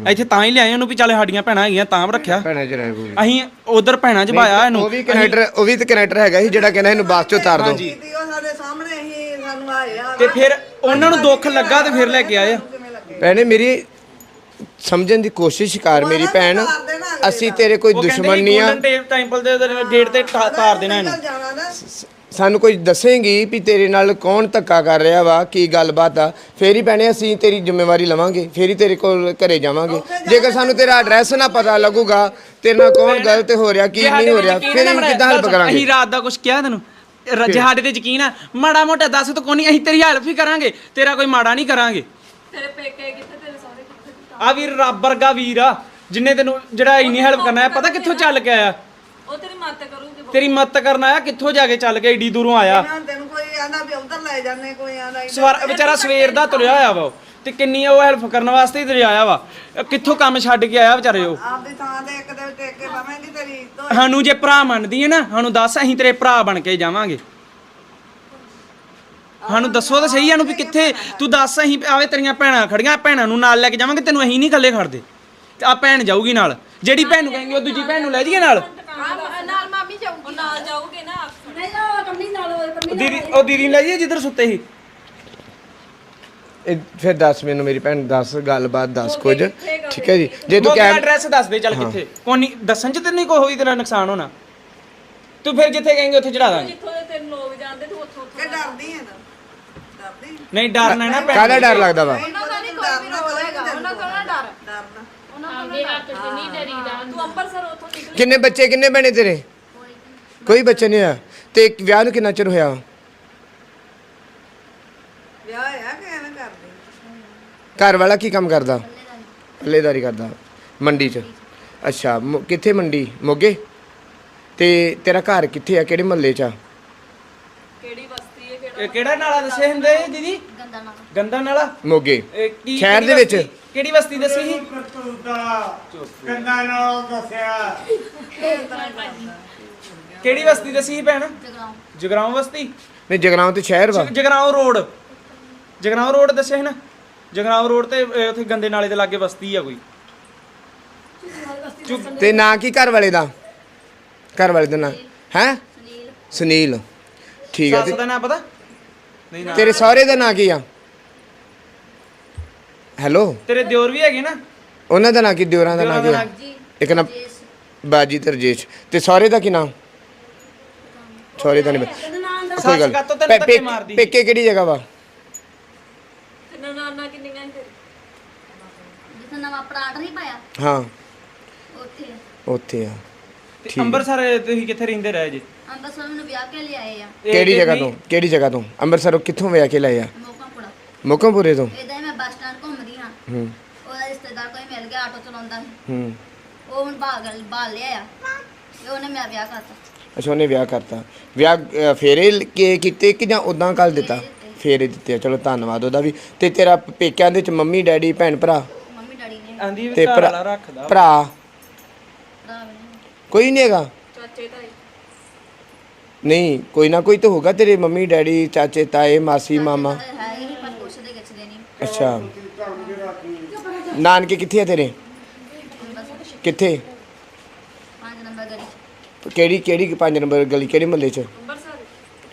ਇੱਥੇ ਤਾਂ ਹੀ ਲਿਆਏ ਉਹਨੂੰ ਵੀ ਚੱਲ ਸਾਡੀਆਂ ਭੈਣਾਂ ਹੈਗੀਆਂ ਤਾਂ ਰੱਖਿਆ। ਭੈਣਾਂ ਚ ਰਹਿ ਪੂਰੀ ਅਸੀਂ ਉਧਰ ਭੈਣਾਂ 'ਚ ਪਾਇਆ ਇਹਨੂੰ। ਉਹ ਵੀ ਕਨੈਕਟਰ ਉਹ ਵੀ ਤੇ ਕਨੈਕਟਰ ਹੈਗਾ ਸੀ ਜਿਹੜਾ ਕਹਿੰਦਾ ਇਹਨੂੰ ਬਾਸ ਚੋਂ ਉਤਾਰ ਦਿਓ। ਕੀਤੀ ਉਹ ਸਾਡੇ ਸਾਹਮਣੇ ਹੀ ਸਾਨੂੰ ਆਏ ਆ। ਤੇ ਫਿਰ ਉਹਨਾਂ ਨੂੰ ਦੁੱਖ ਲੱਗਾ ਤੇ ਫਿਰ ਲੈ ਕੇ ਆਏ ਆ। ਭੈਣੇ ਮੇਰੀ ਸਮਝਣ ਦੀ ਕੋਸ਼ਿਸ਼ ਕਰ ਮੇਰੀ ਭੈਣ। ਅਸੀਂ ਤੇਰੇ ਕੋਈ ਉਹ ਕਹਿੰਦੇ ਦੁਸ਼ਮਣ ਨਹੀਂ ਆ। ਗੋਲਡਨ ਟੈਂਪਲ ਦੇ ਗੇਟ ਤੇ ਠਾ- ਤਾਰ ਦੇਣਾ ਇਹਨੂੰ। ਜਾਣਾ ਨਾ। ਸਾਨੂੰ ਕੋਈ ਦੱਸੇਂਗੀ ਵੀ ਤੇਰੇ ਨਾਲ ਕੌਣ ਧੱਕਾ ਕਰ ਰਿਹਾ ਵਾ ਕੀ ਗੱਲਬਾਤ ਆ। ਫੇਰ ਹੀ ਭੈਣੇ ਅਸੀਂ ਤੇਰੀ ਜ਼ਿੰਮੇਵਾਰੀ ਲਵਾਂਗੇ ਫੇਰ ਹੀ ਤੇਰੇ ਕੋਲ ਘਰੇ ਜਾਵਾਂਗੇ। ਜੇਕਰ ਸਾਨੂੰ ਤੇਰਾ ਐਡਰੈਸ ਨਾ ਪਤਾ ਲੱਗੂਗਾ ਤੇਰੇ ਨਾਲ ਕੌਣ ਗਲਤ ਹੋ ਰਿਹਾ ਕੀ ਨਹੀਂ ਹੋ ਰਿਹਾ ਫਿਰ ਅਸੀਂ ਕਿੱਦਾਂ ਹੈਲਪ ਕਰਾਂਗੇ ਅਸੀਂ ਰਾਤ ਦਾ ਕੁਝ ਕਿਹਾ ਤੈਨੂੰ। ਰ- ਜੇ ਸਾਡੇ ਤੇ ਯਕੀਨ ਆ ਮਾੜਾ ਮੋਟਾ ਦੱਸ ਤੂੰ ਕੋਈ ਨਹੀਂ ਅਸੀਂ ਤੇਰੀ ਹੈਲਪ ਹੀ ਕਰਾਂਗੇ ਤੇਰਾ ਕੋਈ ਮਾੜਾ ਨਹੀਂ ਕਰਾਂਗੇ। ਤੇਰੇ ਪੇਕੇ ਕਿੱਥੇ ਤੇਰੇ ਸਹੁਰੇ ਕਿੱਥੇ? ਆ ਵੀਰ ਰੱਬ ਵਰਗਾ ਵੀਰ ਆ ਜਿੰਨੇ ਤੈਨੂੰ ਜਿਹੜਾ ਇੰਨੀ ਹੈਲਪ ਕਰਨਾ ਹੈ ਪਤਾ ਕਿੱਥੋਂ ਚੱਲ ਕੇ ਆਇਆ? ਉਹ ਤੇਰੀ ਮਦਦ ਕਰੂਗੀ ਤੇਰੀ ਮਦਦ ਕਰਨ ਆਇਆ ਕਿੱਥੋਂ ਜਾ ਕੇ ਚੱਲ ਕੇ ਏਡੀ ਦੂਰੋਂ ਆਇਆ? ਨਾ ਤੈਨੂੰ ਕੋਈ ਆਂਦਾ ਵੀ ਉਧਰ ਲੈ ਜਾਂਦੇ ਕੋਈ ਆਂਦਾ ਸਵਾਰ ਵਿਚਾਰਾ ਸਵੇਰ ਦਾ ਤੁਰਿਆ ਆਇਆ ਵਾ ਉਹ। ਤੇ ਕਿੰਨੀ ਉਹ ਹੈਲਪ ਕਰਨ ਵਾਸਤੇ ਹੀ ਤੁਰਿਆ ਆਇਆ ਵਾ। ਕਿੱਥੋਂ ਕੰਮ ਛੱਡ ਕੇ ਆਇਆ ਵਿਚਾਰੇ ਉਹ? ਆਪਦੀ ਥਾਂ ਤੇ ਇੱਕ ਦੇ ਟੇਕ ਕੇ ਪਾਵੇਂਗੀ ਤੇਰੀ ਤੋਂ ਸਾਨੂੰ ਜੇ ਭਰਾ ਮੰਨਦੀ ਹੈ ਨਾ ਸਾਨੂੰ ਦੱਸ ਅਸੀਂ ਤੇਰੇ ਭਰਾ ਬਣ ਕੇ ਜਾਵਾਂਗੇ। ਸਾਨੂੰ ਦੱਸੋ ਤਾਂ ਸਹੀ ਸਾਨੂੰ ਵੀ ਕਿੱਥੇ ਤੂੰ ਦੱਸ ਅਸੀਂ ਆਵੇ ਤੇਰੀਆਂ ਭੈਣਾਂ ਖੜੀਆਂ ਭੈਣਾਂ ਨੂੰ ਨਾਲ ਲੈ ਕੇ ਜਾਵਾਂਗੇ ਤੈਨੂੰ ਅਸੀਂ ਨਹੀਂ ਇਕੱਲੇ ਖੜਦੇ। ਤੇ ਆ ਭੈਣ ਜਾਊਗੀ ਨਾਲ। ਜਿਹੜੀ ਭੈਣ ਨੂੰ ਕहेਂਗੇ ਉਹ ਦੂਜੀ ਭੈਣ ਨੂੰ ਲੈ ਜਾਈਏ ਨਾਲ ਉਹ ਨਾਲ ਜਾਊਗੇ ਨਾ ਨਹੀਂ ਉਹ ਕੰਮੀ ਨਾਲ ਉਹ ਕੰਮੀ ਦੀਦੀ ਉਹ ਦੀਦੀ ਨੂੰ ਜਿੱਧਰ ਸੁੱਤੇ ਸੀ। ਇਹ ਫਿਰ ਦੱਸ ਮੈਨੂੰ ਮੇਰੀ ਭੈਣ ਦੱਸ ਗੱਲਬਾਤ ਦੱਸ ਕੁਝ। ਠੀਕ ਹੈ ਜੀ। ਜੇ ਤੂੰ ਕਹਿ ਐਡਰੈਸ ਦੱਸ ਦੇ ਚੱਲ ਕਿੱਥੇ? ਕੋਈ ਨਹੀਂ ਦੱਸਣ ਚ ਤੇ ਨਹੀਂ ਕੋਈ ਹੋਈ ਤੇਰਾ ਨੁਕਸਾਨ ਹੋਣਾ। ਤੂੰ ਫਿਰ ਜਿੱਥੇ ਕहेंगे ਉੱਥੇ ਚੜਾ ਦਾਂਗੇ। ਜਿੱਥੋਂ ਦੇ ਤੈਨੂੰ ਲੋਕ ਜਾਣਦੇ ਤੂੰ ਉੱਥੋਂ ਕਿ ਡਰਦੀ ਹੈ ਨਾ। ਡਰਦੀ ਨਹੀਂ ਡਰਨਾ ਨਾ ਭੈਣ ਕਾਹਦਾ ਡਰ ਲੱਗਦਾ ਵਾ? ਉਹਨਾਂ ਦਾ ਨਹੀਂ ਕੋਈ ਵੀ ਰੋਲ ਹੈਗਾ ਉਹਨਾਂ ਨਾ ਡਰ। ਡਰਨਾ। ਤੂੰ ਅੰਮ੍ਰਿਤਸਰ ਉੱਥੋਂ ਨਿਕਲ। ਕਿੰਨੇ ਬੱਚੇ ਕਿੰਨੇ ਬਣੇ ਤੇਰੇ? ਕੋਈ ਬੱਚਾ ਨਹੀਂ ਆ ਤੇ ਵਿਆਹ ਨੂੰ ਕਿੰਨਾ ਚਿਰ ਹੋਇਆ? ਵਿਆਹ ਆ ਕਿ ਐਵੇਂ ਕਰਦੀ? ਘਰ ਵਾਲਾ ਕੀ ਕੰਮ ਕਰਦਾ? ਪੱਲੇਦਾਰੀ ਕਰਦਾ ਮੰਡੀ 'ਚ। ਅੱਛਾ ਮ- ਕਿੱਥੇ ਮੰਡੀ? ਮੋਗੇ? ਤੇ ਤੇਰਾ ਘਰ ਕਿੱਥੇ ਆ? ਕਿਹੜੇ ਮਹੱਲੇ 'ਚ ਆ? ਕਿਹੜੀ ਬਸਤੀ ਹੈ ਕਿਹੜਾ ਇਹ ਕਿਹੜਾ ਨਾਲਾ ਦੱਸੇ ਹੁੰਦੇ ਦੀਦੀ? ਗੰਦਾ ਨਾਲ। ਗੰਦਾ ਨਾਲਾ? ਮੋਗੇ। ਇਹ ਕੀ ਸ਼ਹਿਰ ਕਿਹੜੀ ਦੇ ਵਿੱਚ? ਬਸਤੀ- ਕਿਹੜੀ ਬਸਤੀ ਦੱਸੀ ਸੀ? ਕੰਦਾ ਨਾਲ ਦੱਸਿਆ? ਕਿਹੜੀ ਬਸਤੀ ਦੱਸੀ ਸੀ ਭੈਣ? ਜਗਰਾਉਂ। ਜਗਰਾਉਂ ਬਸਤੀ? ਨਹੀਂ ਜਗਰਾਉਂ ਤੇ ਸ਼ਹਿਰ ਵਾ। ਜਗਰਾਉਂ ਰੋਡ। ਜਗਰਾਉਂ ਰੋਡ ਦੱਸਿਆ ਸੀ ਨਾ? ਜਗਰਾਉਂ ਰੋਡ ਤੇ ਅਹ, ਉੱਥੇ ਗੰਦੇ ਨਾਲੇ ਦੇ ਲਾਗੇ ਬਸਤੀ ਆ ਕੋਈ। ਤੇ ਨਾਂ ਕੀ ਘਰ ਵਾਲੇ ਦਾ? ਘਰ ਵਾਲੇ ਦਾ ਨਾਂ? ਹੈ? ਸੁਨੀਲ। ਸੁਨੀਲ। ਠੀਕ ਆ ਸੱਸ ਤੇ ਦਾ ਨਾਂ ਪਤਾ? ਨਹੀਂ ਨਾ ਤੇਰੇ ਸਹੁਰੇ ਦਾ ਨਾਂ ਕੀ ਆ? ਹੈਲੋ? ਤੇਰੇ ਦਿਓਰ ਵੀ ਹੈਗੇ ਨਾ? ਉਹਨਾਂ ਦਾ ਨਾਂ ਕੀ? ਦਿਓਰਾਂ ਦਾ ਨਾਂ ਕੀ ਆ? ਇੱਕ ਨਾ ਬਾਜੀ। ਤੇ ਰਜੇਸ਼ ਤੇ ਸਹੁਰੇ ਦਾ ਕੀ ਨਾਮ ਸਹੁਰੇ ਦਾ ਨਹੀਂ ਪਤਾ। ਕੋਈ ਗੱਲ ਕਾਤੋਂ ਤੈਨੂੰ ਪੇ- ਧੱਕੇ ਪੇ- ਮਾਰਦੀ? ਪੇਕੇ ਕਿਹੜੀ ਜਗ੍ਹਾ ਵਾ? ਤੇ ਨਾਨਾ ਕਿੰਨੀਆਂ ਸੀ ਤੇਰੀ। ਜਿੱਥੇ ਨਵਾਂ ਪਲਾਟ ਨਹੀਂ ਪਾਇਆ? ਹਾਂ। ਉੱਥੇ ਉੱਥੇ ਆ। ਤੇ ਠੀਕ। ਅੰਮ੍ਰਿਤਸਰ ਤੁਸੀਂ ਕਿੱਥੇ ਰਹਿੰਦੇ ਰਹੇ ਜੇ? ਅੰਬਰਸਰ ਨੂੰ ਵਿਆਹ ਕੇ ਲਿਆਏ ਆ। ਇਹ ਕਿਹੜੀ ਜਗ੍ਹਾ ਨਹੀਂ- ਤੋਂ? ਕਿਹੜੀ ਜਗ੍ਹਾ ਤੋਂ? ਅੰਮ੍ਰਿਤਸਰੋਂ ਕਿੱਥੋਂ ਵਿਆਹ ਕੇ ਲਏ ਆ? ਮੋਕਾਪੁਰਾ। ਮੁਕਮਪੁਰੇ ਤੋਂ? ਇਦਾਂ ਹੀ ਮੈਂ ਬੱਸ ਸਟੈਂਡ ਘੁੰਮਦੀ ਹਾਂ। ਹੂੰ। ਉਹਦਾ ਰਿਸ਼ਤੇਦਾਰ ਕੋਈ ਮਿਲ ਗਿਆ ਆਟੋ ਚਲਾਉਂਦਾ ਸੀ। ਹੂੰ। ਉਹ ਹੁਣ ਭਾਗ ਬਾਲ ਲਿਆ ਆ ਤੇ ਉਹਨੇ ਮੇਰਾ ਵਿਆਹ ਕਰਤਾ। ਅੱਛਾ ਉਹਨੇ ਵਿਆਹ ਕਰਤਾ। ਵਿਆਹ ਫੇਰੇ ਕੇ ਕੀਤੇ ਕਿ ਜਾਂ ਉਦਾਂ ਕਰ ਦਿੱਤਾ? ਫੇਰੇ ਦਿੱਤੇ ਚਲੋ ਧੰਨਵਾਦ ਉਹਦਾ ਵੀ। ਤੇ ਤੇਰਾ ਪੇਕਿਆਂ ਦੇ ਚ ਮੰਮੀ ਡੈਡੀ ਭੈਣ ਭਰਾ? ਮੰਮੀ ਡੈਡੀ ਨੇ। ਆਂਦੀ ਵੀ ਤੇ ਘਰ ਭਰਾ- ਰੱਖਦਾ। ਭਰਾ? ਭਰਾ ਵੀ ਕੋਈ ਨਹੀਂ ਹੈਗਾ? ਚਾਚੇ ਤਾਈ ਨਹੀਂ ਕੋਈ ਨਾ ਕੋਈ ਤਾਂ ਹੋਗਾ ਤੇਰੇ ਮੰਮੀ ਡੈਡੀ ਚਾਚੇ ਤਾਏ ਮਾਸੀ ਮਾਮਾ। ਹੈ ਹੀ ਨਹੀਂ ਪਰ ਪੁੱਛਦੇ ਗਿੱਛਦੇ ਨਹੀਂ ਅੱਛਾ। ਨਾਨਕੇ ਕਿੱਥੇ ਆ ਤੇਰੇ? ਕਿੱਥੇ? ਕਿਹੜੀ ਕਿਹੜੀ ਪੰਜ ਨੰਬਰ ਗਲੀ ਕਿਹੜੇ ਮਹੱਲੇ 'ਚ?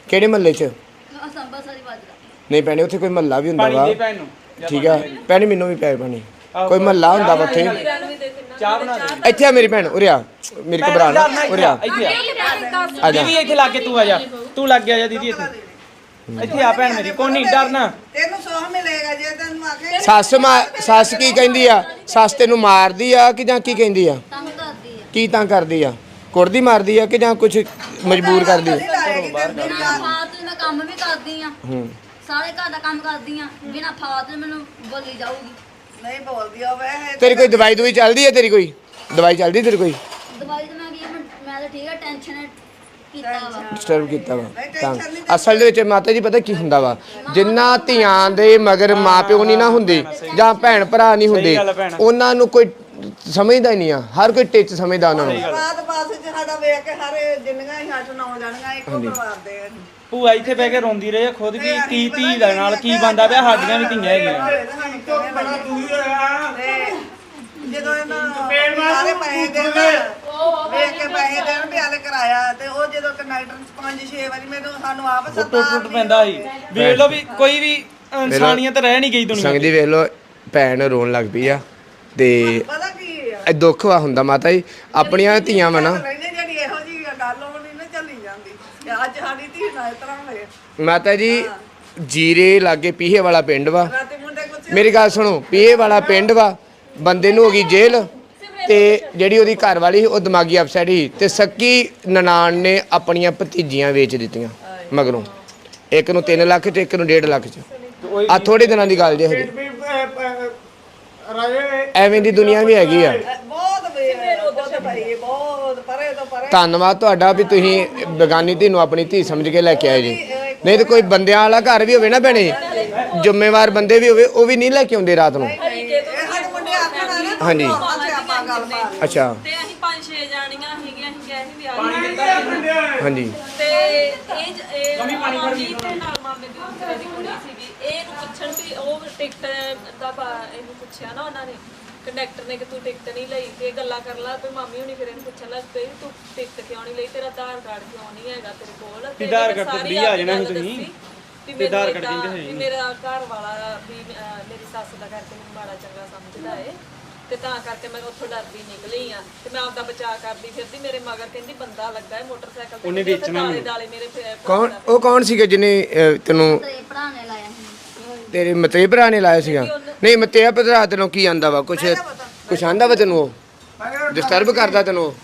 ਕਿਹੜੇ ਮਹੱਲੇ 'ਚ? ਨਹੀਂ ਭੈਣੇ ਉੱਥੇ ਕੋਈ ਮਹੱਲਾ ਵੀ ਹੁੰਦਾ ਵਾ। ਠੀਕ ਆ। ਭੈਣੇ ਮੈਨੂੰ ਵੀ ਪਿਆਰ ਪਾਣੀ। ਕੋਈ ਮਹੱਲਾ ਹੁੰਦਾ ਵਾ ਉੱਥੇ। ਚਾਹ ਬਣਾ ਦੇ। ਇੱਥੇ ਆ ਮੇਰੀ ਭੈਣ ਉਰੇ ਆ। ਮੇਰੀ ਘਬਰਾ ਨਾ ਉਰੇ ਆ। ਇੱਥੇ ਆ। ਦੀਦੀ ਇੱਥੇ ਲਾ ਕੇ ਤੂੰ ਆ ਜਾ। ਤੂੰ ਲੱਗ ਗਿਆ ਜਾ ਦੀਦੀ ਇੱਥੇ। ਇੱਥੇ ਆ ਭੈਣ ਮੇਰੀ। ਕੋਈ ਨਹੀਂ ਡਰਨਾ ਤੈਨੂੰ ਸੋਹ ਮਿਲੇਗਾ ਜੇ ਤੈਨੂੰ ਆਖੇ ਸੱਸ ਮਾ ਸੱਸ ਕੀ ਕਹਿੰਦੀ ਆ? ਸੱਸ ਤੈਨੂੰ ਮਾਰਦੀ ਆ ਕਿ ਜਾਂ ਕੀ ਕਹਿੰਦੀ ਆ? ਤੰਗ ਕਰਦੀ ਆ। ਕੀ ਤਾਂ ਕਰਦੀ ਆ? ਕੁੜਦੀ ਮਾਰਦੀ ਆ ਕਿ ਜਾਂ ਕੁਝ ਮਜਬੂਰ ਕਰਦੀ ਆ? ਬਿਨਾ ਫਾਲਤੂ ਮੈਂ ਕੰਮ ਵੀ ਕਰਦੀ ਆ। ਹੂੰ। ਸਾਰੇ ਘਰ ਦਾ ਕੰਮ ਕਰਦੀ ਆ ਬਿਨਾ ਫਾਲਤੂ ਮੈਨੂੰ ਬੋਲੀ ਜਾਊਗੀ। ਨਹੀਂ ਬੋਲਦੀ ਉਹ ਵੈਸੇ ਤੇਰੀ ਕੋਈ ਦਵਾਈ ਦਵਾਈ ਚੱਲਦੀ ਆ ਤੇਰੀ ਕੋਈ? ਦਵਾਈ ਚੱਲਦੀ ਤੇਰੀ ਕੋਈ? ਦਵਾਈ ਤਾਂ ਮੈਂ ਕੀ ਮੈਂ ਮੈਂ ਤਾਂ ਠੀਕ ਆ ਟੈਨਸ਼ਨ ਕੀਤਾ ਵਾ। ਡਿਸਟਰਬ ਕੀਤਾ ਵਾ। ਤਾਂ ਅਸਲ ਦੇ ਵਿੱਚ ਮਾਤਾ ਜੀ ਪਤਾ ਕੀ ਹੁੰਦਾ ਵਾ? ਜਿੰਨਾ ਧੀਆਂ ਦੇ ਮਗਰ ਮਾਪਿਓ ਨਹੀਂ ਨਾ ਹੁੰਦੇ ਜਾਂ ਭੈਣ ਭਰਾ ਨਹੀਂ ਹੁੰਦੇ ਗੱਲ ਆ ਭੈਣ। ਉਹਨਾਂ ਨੂੰ ਕੋਈ ਸਮਝਦਾ ਹੀ ਨਹੀਂ ਆ ਹਰ ਕੋਈ ਟਿੱਚ ਸਮਝਦਾ ਉਹਨਾਂ ਨੂੰ ਰਾਤ ਪਾਸੇ ਚ ਸਾਡਾ ਵੇਖ ਕੇ ਸਾਰੇ ਜਿੰਨੀਆਂ ਹੀ ਹੱਟ ਨੌ ਜਾਣੀਆਂ ਇੱਕੋ ਪਰਿਵਾਰ ਦੇ ਆ। ਭੂਆ ਇੱਥੇ ਬਹਿ ਕੇ ਰੋਂਦੀ ਰਹੇ ਖੁਦ ਵੀ ਕੀ ਧੀ ਦਾ ਨਾਲ ਕੀ ਬੰਦਾ ਪਿਆ ਸਾਡੀਆਂ ਵੀ ਧੀਆਂ ਹੈਗੀਆਂ ਬੜਾ ਦੂਰ ਹੋਇਆ। ਤੇ ਜਦੋਂ ਇਹਨਾਂ ਸਾਰੇ ਪੈਸੇ ਦੇਣ ਵੇਖ ਕੇ ਪੈਸੇ ਦੇਣ ਵੀ ਹਾਲੇ ਕਰਾਇਆ ਤੇ ਉਹ ਜਦੋਂ ਕੰਡਕਟਰ ਪੰਜ ਛੇ ਵਾਰੀ ਮੈਨੂੰ ਸਾਨੂੰ ਆਪ ਟੁੱਟ ਸੱਤਾ ਟੁੱਟ ਪੈਂਦਾ ਸੀ। ਵੇਖ ਲਓ ਵੀ ਕੋਈ ਵੀ ਇਨਸਾਨੀਅਤ ਰਹਿ ਨਹੀਂ ਗਈ ਦੁਨੀਆ ਸੰਗ ਵੇਖ ਭੈਣ ਰੋਣ ਲੱਗ ਪਈ ਆ ਤੇ ਇਹ ਦੁੱਖ ਵਾ ਹੁੰਦਾ ਮਾਤਾ ਜੀ। ਆਪਣੀਆਂ ਧੀਆਂ ਵਾ ਨਾ। ਰਹਿੰਦੇ ਜਿਹੜੀ ਇਹੋ ਜੀ ਗੱਲ ਉਹ ਨਹੀਂ ਨਾ ਚੱਲੀ ਜਾਂਦੀ। ਤੇ ਅੱਜ ਸਾਡੀ ਧੀ ਨਾਲ ਇਸ ਤਰ੍ਹਾਂ ਹੋਏ। ਮਾਤਾ ਜੀ ਜੀਰੇ ਲਾਗੇ ਪੀਹੇ ਵਾਲਾ ਪਿੰਡ ਵਾ। ਰਾਤੀ ਮੁੰਡੇ ਕੁਛ ਮੇਰੀ ਗੱਲ ਸੁਣੋ ਪੀਹੇ ਵਾਲਾ ਪਿੰਡ ਵਾ। ਬੰਦੇ ਨੂੰ ਹੋ ਗਈ ਜੇਲ੍ਹ। ਤੇ ਜਿਹੜੀ ਉਹਦੀ ਘਰ ਵਾਲੀ ਸੀ, ਉਹ ਦਿਮਾਗੀ ਅਪਸੈਟ ਸੀ। ਤੇ ਸੱਕੀ ਨਨਾਣ ਨੇ ਆਪਣੀਆਂ ਭਤੀਜੀਆਂ ਵੇਚ ਦਿੱਤੀਆਂ ਮਗਰੋਂ। ਇੱਕ ਨੂੰ 3 ਲੱਖ ਚ ਇੱਕ ਨੂੰ 1.5 ਲੱਖ ਚ। ਆ ਥੋੜੇ ਦਿਨਾਂ ਦੀ ਗੱਲ ਜੇ ਹਜੇ। ਵੀ ਅਹ, ਐਵੇਂ ਦੀ ਦੁਨੀਆ ਵੀ ਹੈਗੀ ਆ। ਬਹੁਤ ਬਹੁਤ ਭਾਈ ਬਹੁਤ ਪਰੇ ਤੋਂ ਪਰੇ ਧੰਨਵਾਦ ਤੁਹਾਡਾ ਵੀ ਤੁਸੀਂ ਬੇਗਾਨੀ ਧੀ ਨੂੰ ਆਪਣੀ ਧੀ ਸਮਝ ਕੇ ਲੈ ਕੇ ਆਏ ਜੀ। ਨਹੀਂ ਤੇ ਕੋਈ ਬੰਦਿਆਂ ਵਾਲਾ ਘਰ ਵੀ ਹੋਵੇ ਨਾ ਭੈਣੇ ਜ਼ਿੰਮੇਵਾਰ ਬੰਦੇ ਵੀ ਹੋਵੇ ਉਹ ਵੀ ਨਹੀਂ ਲੈ ਕੇ ਆਉਂਦੇ ਰਾਤ ਨੂੰ। ਹਾਂਜੀ। ਅੱਛਾ। ਤੇ ਅਸੀਂ ਪੰਜ ਛੇ ਜਾਣੀਆਂ ਸੀਗੀਆਂ ਅਸੀਂ ਗਏ ਸੀ ਵਿਆਹ ਹਾਂਜੀ। ਤੇ ਇਹ ਮਾਮੀ ਤੇ ਨਾਲ ਮਾਮੇ ਦੀ ਕੁੜੀ ਪੁੱਛਣ ਵੀ ਉਹ ਟਿਕਟ ਦਾ ਭਾ- ਇਹਨੂੰ ਪੁੱਛਿਆ ਨਾ ਉਹਨਾਂ ਨੇ ਕੰਡਕਟਰ ਨੇ ਕਿ ਤੂੰ ਟਿਕਟ ਨਹੀਂ ਲਈ ਤੇ ਗੱਲਾਂ ਕਰ ਲਾ ਤੇ ਮਾਮੀ ਹੁਣੀ ਫਿਰ ਇਹਨੂੰ ਪੁੱਛਣ ਲੱਗ ਪਈ ਤੂੰ ਟਿਕਟ ਕਿਉਂ ਨਹੀਂ ਲਈ ਤੇਰਾ ਆਧਾਰ ਕਾਰਡ ਕਿਉਂ ਨਹੀਂ ਹੈਗਾ ਤੇਰੇ ਕੋਲ? ਤੇ ਆਧਾਰ ਕਾਰਡ ਤੇ ਸਾਰੀ free ਆ ਆਪਣੀ ਜਾਣਾ ਸੀ ਗੱਲ ਤੁਸੀਂ। ਦੱਸੀ ਵੀ ਤੇ ਆਧਾਰ ਮੈਨੂੰ ਕਾਰਡ ਕਹਿੰਦੇ ਏਦਾਂ- ਹੈ ਵੀ ਮੇਰਾ ਘਰ ਵਾਲਾ ਵੀ ਅਹ, ਮੇਰੀ ਸੱਸ ਦਾ ਕਰਕੇ ਮੈਨੂੰ ਮਾੜਾ ਚੰਗਾ ਸਮਝਦਾ ਏ। ਤੇ ਤਾਂ ਕਰਕੇ ਮੈਂ ਉੱਥੋਂ ਡਰਦੀ ਨਿਕਲੀ ਆ। ਤੇ ਮੈਂ ਆਪਦਾ ਬਚਾਅ ਕਰਦੀ ਫਿਰਦੀ ਮੇਰੇ ਮਗਰ ਕਹਿੰਦੀ ਬੰਦਾ ਲੱਗਾ ਏ ਮੋਟਰਸਾਈਕਲ ਤੇ। ਉਹਨੇ ਵੇਚਣਾ ਦਾਲੇ ਦਾਲੇ ਮੇਰੇ ਫਿਰ ਕੌਣ ਉਹ ਕੌਣ ਸੀਗਾ ਜਿਹਨੇ ਅਹ, ਤੈਨੂੰ ਤੇ ਭਰਾ ਨੇ ਲਾਇਆ ਸੀ। ਤੇਰੇ ਮਤੇ ਭਰਾ ਨੇ ਲਾਇਆ ਸੀਗਾ। ਨਹੀਂ ਮਤੇ ਭਰਾ ਤੈਨੂੰ ਕੀ ਆਂਦਾ ਵਾ? ਕੁਛ ਕੁਛ ਆਂਦਾ ਵਾ ਤੈਨੂੰ ਉਹ? ਡਿਸਟਰਬ ਕਰਦਾ ਤੈਨੂੰ ਉਹ?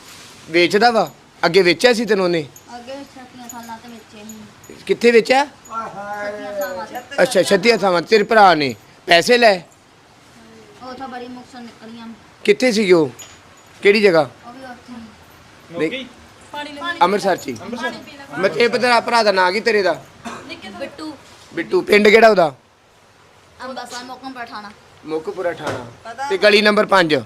ਵੇਚਦਾ ਵਾ? ਅੱਗੇ ਵੇਚਿਆ ਸੀ ਤੈਨੂੰ ਉਹਨੇ? ਅੱਗੇ ਛੱਤੀਆਂ ਸਾਲਾਂ ਤੇ ਵਿੱਚੇ ਸੀ। ਕਿੱਥੇ ਵੇਚਿਆ? ਛੱਤੀਆਂ ਸਾਲਾਂ ਤੇ। ਅੱਛਾ ਛੱਤੀਆ ਥਾਵਾਂ ਤੇਰੇ ਭਰਾ ਨੇ। ਪੈਸੇ ਲੈ? ਬੜੀ ਨਿਕਲੀਆਂ। ਕਿੱਥੇ ਸੀ ਉਹ? ਕਿਹੜੀ ਜਗ੍ਹਾ? ਉਹ ਵੀ ਉੱਥੇ ਹੀ। ਮੋਗੀ? ਅੰਮ੍ਰਿਤਸਰ ਚ ਹੀ। ਮਤੇ ਤੇਰਾ ਭਰਾ ਦਾ ਨਾਂ ਕੀ ਤੇਰੇ ਦਾ? ਬਿੱਟੂ। ਬਿੱਟੂ। ਪਿੰਡ ਕਿਹੜਾ ਉਹਦਾ? ਅੰਬਾਸਾ ਤੇ ਗਲੀ ਨੰਬਰ 5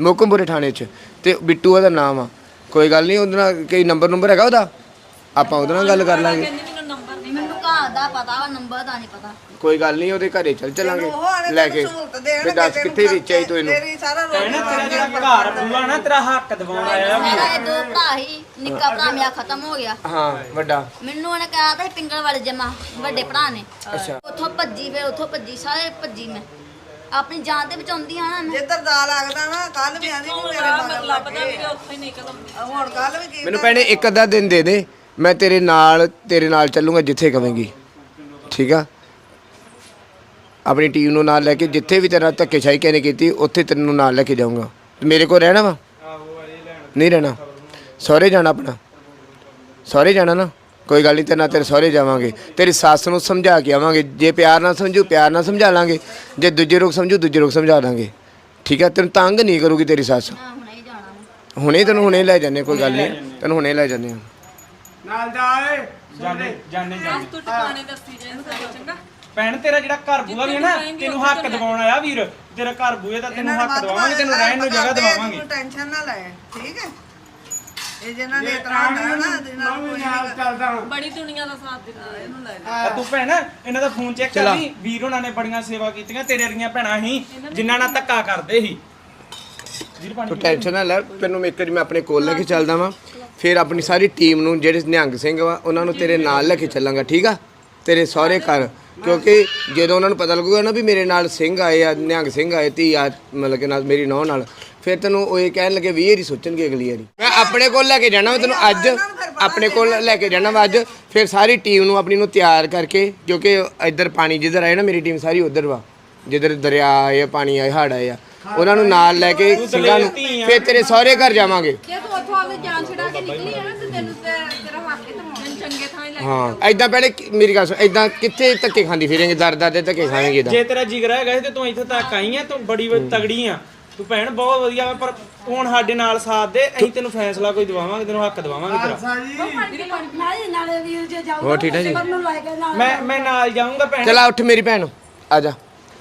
ਮੁੱਕਪੁਰੇ ਥਾਣੇ 'ਚ। ਤੇ ਬਿੱਟੂ ਉਹਦਾ ਨਾਮ ਆ। ਕੋਈ ਗੱਲ ਨਹੀਂ ਉਹਦੇ ਨਾਲ ਕੋਈ ਨੰਬਰ ਨੰਬਰ ਹੈਗਾ ਉਹਦਾ? ਆਪਾਂ ਉਹਦੇ ਨਾਲ ਗੱਲ ਕਰ ਲਾਂਗੇ ਮੈਨੂੰ ਨੰਬਰ ਨਹੀਂ ਮੈਨੂੰ ਘਰ ਦਾ ਪਤਾ ਵਾ ਨੰਬਰ ਦਾ ਨਹੀਂ ਪਤਾ। ਕੋਈ ਗੱਲ ਨਹੀਂ ਉਹਦੇ ਘਰੇ ਚੱਲ ਚੱਲਾਂਗੇ। ਲੈ ਕੇ। ਵੀ ਦੱਸ ਕਿੱਥੇ ਵੇਚਿਆ ਈ ਤੂੰ ਇਹਨੂੰ? ਤੇਰੀ ਸਾਰਾ ਭੈਣ ਰੋਟੀ ਤੇਰਾ ਜਿਹੜਾ ਘਰ ਬੂਆ ਨਾ ਤੇਰਾ ਹੱਕ ਦਿਵਾਉਣ ਆਇਆ ਵੀ ਮੇਰਾ ਇਹ ਦੋ ਭਰਾ ਹੀ ਨਿੱਕਾ ਭਰਾ ਮੇਰਾ ਖਤਮ ਹੋ ਗਿਆ। ਹਾਂ ਵੱਡਾ। ਮੈਨੂੰ ਉਹਨੇ ਕਿਹਾ ਤਾਂ ਪਿੰਗਲ ਵਾਲੇ ਜਮਾ ਵੱਡੇ ਭਰਾ ਨੇ। ਅੱਛਾ। ਉੱਥੋਂ ਭੱਜੀ ਫਿਰ ਉੱਥੋਂ ਭੱਜੀ ਸਾਰੇ ਭੱਜੀ ਮੈਂ। ਆਪਣੀ ਜਾਨ ਤੇ ਬਚਾਉਂਦੀ ਆ ਨਾ ਮੈਂ। ਜਿੱਧਰ ਦਾ ਲੱਗਦਾ ਨਾ ਕੱਲ ਵੀ ਆਂਦੀ ਨਹੀਂ ਮੇਰੇ ਮਗਰ ਵੀ ਨਿਕਲ ਆਉਂਦੀ ਹੁਣ ਕੱਲ ਵੀ ਕੀ ਮੈਨੂੰ ਭੈਣੇ ਇੱਕ ਅੱਧਾ ਦਿਨ ਦੇ ਦੇ ਮੈਂ ਤੇਰੇ ਨਾਲ ਤੇਰੇ ਨਾਲ ਚੱਲੂਗਾ ਜਿੱਥੇ ਕਵੇਂਗੀ। ਠੀਕ ਆ? ਆਪਣੀ ਟੀਮ ਨੂੰ ਨਾਲ ਲੈ ਕੇ ਜਿੱਥੇ ਵੀ ਤੇਰਾ ਧੱਕੇਸ਼ਾਹੀ ਕਿਹਨੇ ਕੀਤੀ ਉੱਥੇ ਤੈਨੂੰ ਨਾਲ ਲੈ ਕੇ ਜਾਊਂਗਾ। ਮੇਰੇ ਕੋਲ ਰਹਿਣਾ ਵਾ? ਨਹੀਂ ਰਹਿਣਾ। ਸਹੁਰੇ ਜਾਣਾ ਆਪਣਾ। ਸਹੁਰੇ ਜਾਣਾ ਨਾ? ਕੋਈ ਗੱਲ ਨਹੀਂ ਤੇ ਨਾਲ ਤੇਰੇ ਸਹੁਰੇ ਜਾਵਾਂਗੇ। ਤੇਰੀ ਸੱਸ ਨੂੰ ਸਮਝਾ ਕੇ ਆਵਾਂਗੇ। ਜੇ ਪਿਆਰ ਨਾਲ ਸਮਝੂ ਪਿਆਰ ਨਾਲ ਸਮਝਾ ਲਾਂਗੇ। ਜੇ ਦੂਜੇ ਲੋਕ ਸਮਝੂ ਦੂਜੇ ਲੋਕ ਸਮਝਾ ਦਾਂਗੇ ਠੀਕ ਆ? ਤੈਨੂੰ ਤੰਗ ਨਹੀਂ ਕਰੂਗੀ ਤੇਰੀ ਸੱਸ? ਹੁਣੇ ਤੈਨੂੰ ਹੁਣੇ ਲੈ ਜਾਂਦੇ ਕੋਈ ਗੱਲ ਨਹੀਂ। ਤੈਨੂੰ ਹੁਣੇ ਲੈ ਜਾਂਦੇ ਆ। ਨਾਲ ਜਾ ਏ ਜਾਣੇ ਜਾਣੇ ਜਾਣੇ। ਤੂੰ ਟਿਕਾਣੇ ਦੱਸੀ ਜਾਏ ਸਾਨੂੰ ਚੰਗਾ। ਭੈਣ ਤੇਰਾ ਜਿਹੜਾ ਘਰ ਬੂਆ ਵੀ ਹੈ ਨਾ ਤੈਨੂੰ ਹੱਕ ਦਿਵਾਉਣ ਆਇਆ ਵੀਰ। ਤੇਰਾ ਘਰ ਬੂਏ ਦਾ ਤੈਨੂੰ ਹੱਕ ਦਿਵਾਵਾਂਗੇ ਤੈਨੂੰ ਰਹਿਣ ਨੂੰ ਜਗ੍ਹਾ ਦਿਵਾਵਾਂਗੇ। ਤੂੰ ਟੈਨਸ਼ਨ ਨਾ ਲੈ ਠੀਕ ਹੈ? ਇਹ ਜਿਹਨਾਂ ਨੇ ਇਤਰਾ ਹੁੰਦਾ ਨਾ ਜਿਹਨਾਂ ਨੂੰ ਚੱਲਦਾ ਹਾਂ ਬੜੀ ਦੁਨੀਆ ਦਾ ਸਾਥ ਦਿੰਦਾ ਇਹਨੂੰ ਲੈ ਆ ਤੂੰ ਭੈਣ ਇਹਨਾਂ ਦਾ ਫੋਨ ਚੈੱਕ ਕਰ ਲਈ। ਵੀਰ ਉਹਨਾਂ ਨੇ ਬੜੀਆਂ ਸੇਵਾ ਕੀਤੀਆਂ ਤੇਰੇ ਵਰਗੀਆਂ ਭੈਣਾਂ ਸੀ ਜਿਨ੍ਹਾਂ ਨਾਲ ਧੱਕਾ ਕਰਦੇ ਸੀ। ਤੂੰ ਟੈਨਸ਼ਨ ਨਾ ਲੈ ਤੈਨੂੰ ਇੱਕ ਵਾਰੀ ਮੈਂ ਆਪਣੇ ਕੋਲ ਲੈ ਕੇ ਚੱਲਦਾ ਵਾਂ। ਫਿਰ ਆਪਣੀ ਸਾਰੀ ਟੀਮ ਨੂੰ, ਜਿਹੜੇ ਨਿਹੰਗ ਸਿੰਘ ਵਾ, ਉਹਨਾਂ ਨੂੰ ਤੇਰੇ ਨਾਲ ਲੈ ਕੇ ਚੱਲਾਂਗਾ, ਠੀਕ ਆ? ਤੇਰੇ ਸਹੁਰੇ ਘਰ। ਕਿਉਂਕਿ ਜਦੋਂ ਉਹਨਾਂ ਨੂੰ ਪਤਾ ਲੱਗੂਗਾ ਨਾ ਵੀ ਮੇਰੇ ਨਾਲ ਸਿੰਘ ਆਏ ਆ, ਨਿਹੰਗ ਸਿੰਘ ਆਏ ਤੀ ਆ, ਮਤਲਬ ਕਿ ਨਾਲ ਮੇਰੀ ਨੌਂ ਨਾਲ, ਫਿਰ ਤੈਨੂੰ ਉਹ ਇਹ ਕਹਿਣ ਲੱਗੇ ਵੀ ਇਹ ਹੀ ਸੋਚਣਗੇ ਅਗਲੀ ਵਾਰੀ। ਮੈਂ ਆਪਣੇ ਕੋਲ ਲੈ ਕੇ ਜਾਣਾ ਵਾ ਤੈਨੂੰ ਅੱਜ, ਆਪਣੇ ਕੋਲ ਲੈ ਕੇ ਜਾਣਾ ਵਾ ਅੱਜ, ਫਿਰ ਸਾਰੀ ਟੀਮ ਨੂੰ ਆਪਣੀ ਨੂੰ ਤਿਆਰ ਕਰਕੇ, ਕਿਉਂਕਿ ਇੱਧਰ ਪਾਣੀ ਜਿੱਧਰ ਆਏ ਨਾ, ਮੇਰੀ ਟੀਮ ਸਾਰੀ ਉਧਰ ਵਾ, ਜਿੱਧਰ ਦਰਿਆ ਆਏ ਆ, ਪਾਣੀ ਆਏ ਹੜ ਆਏ ਆ, ਉਹਨਾਂ ਨੂੰ ਨਾਲ ਲੈ ਕੇ ਸਿੰਘਾਂ ਨੂੰ, ਫਿਰ ਤੇਰੇ ਸਹੁਰੇ ਘਰ ਜਾਵਾਂਗੇ। ਆਪਣੀ ਜਾਨ ਛਡਾ ਕੇ ਨਿਕਲੀ ਆ ਨਾ ਤੇ ਤੈਨੂੰ ਤੇ ਤੇਰਾ ਹੱਕ ਹੀ ਤੇ ਚੰਗੇ ਥਾਂ ਹੀ ਲੈ ਹਾਂ ਐਦਾਂ ਪਹਿਲੇ ਕੀ- ਮੇਰੀ ਗੱਲ ਸੁਣ ਐਦਾਂ ਕਿੱਥੇ ਧੱਕੇ ਖਾਂਦੀ ਫਿਰੇਂਗੇ ਦਰ ਦਰ ਦੇ ਧੱਕੇ ਖਾਵੇਂਗੇ ਇਦਾਂ ਜੇ ਤੇਰਾ ਜਿਗਰ ਹੈਗਾ ਸੀ ਤੇ ਤੂੰ ਇੱਥੇ ਤੱਕ ਆਈ ਆ ਤੂੰ ਬੜੀ ਵ- ਤਗੜੀ ਆ। ਤੂੰ ਭੈਣ ਬਹੁਤ ਵਧੀਆ ਵਾ ਪਰ ਹੁਣ ਸਾਡੇ ਨਾਲ ਸਾਥ ਦੇ ਅਸੀਂ ਤੈਨੂੰ ਫੈਸਲਾ ਕੋਈ ਦਵਾਵਾਂਗੇ ਤੈਨੂੰ ਹੱਕ ਦਵਾਵਾਂਗੇ ਤੇਰਾ। ਸਾਜੀ ਨਾਲੇ ਨਾਲੇ ਵੀਰ ਜੇ ਜਾਊਗਾ ਹੋਰ ਠੀਕ ਹੈ ਜੀ? ਨੂੰ ਲੈ ਕੇ ਨਾਲ ਮੈਂ ਮੈਂ ਨਾਲ ਜਾਊਂਗਾ ਭੈਣ। ਚਲਾ ਉੱਠ ਮੇਰੀ ਭੈਣ ਆ ਜਾ।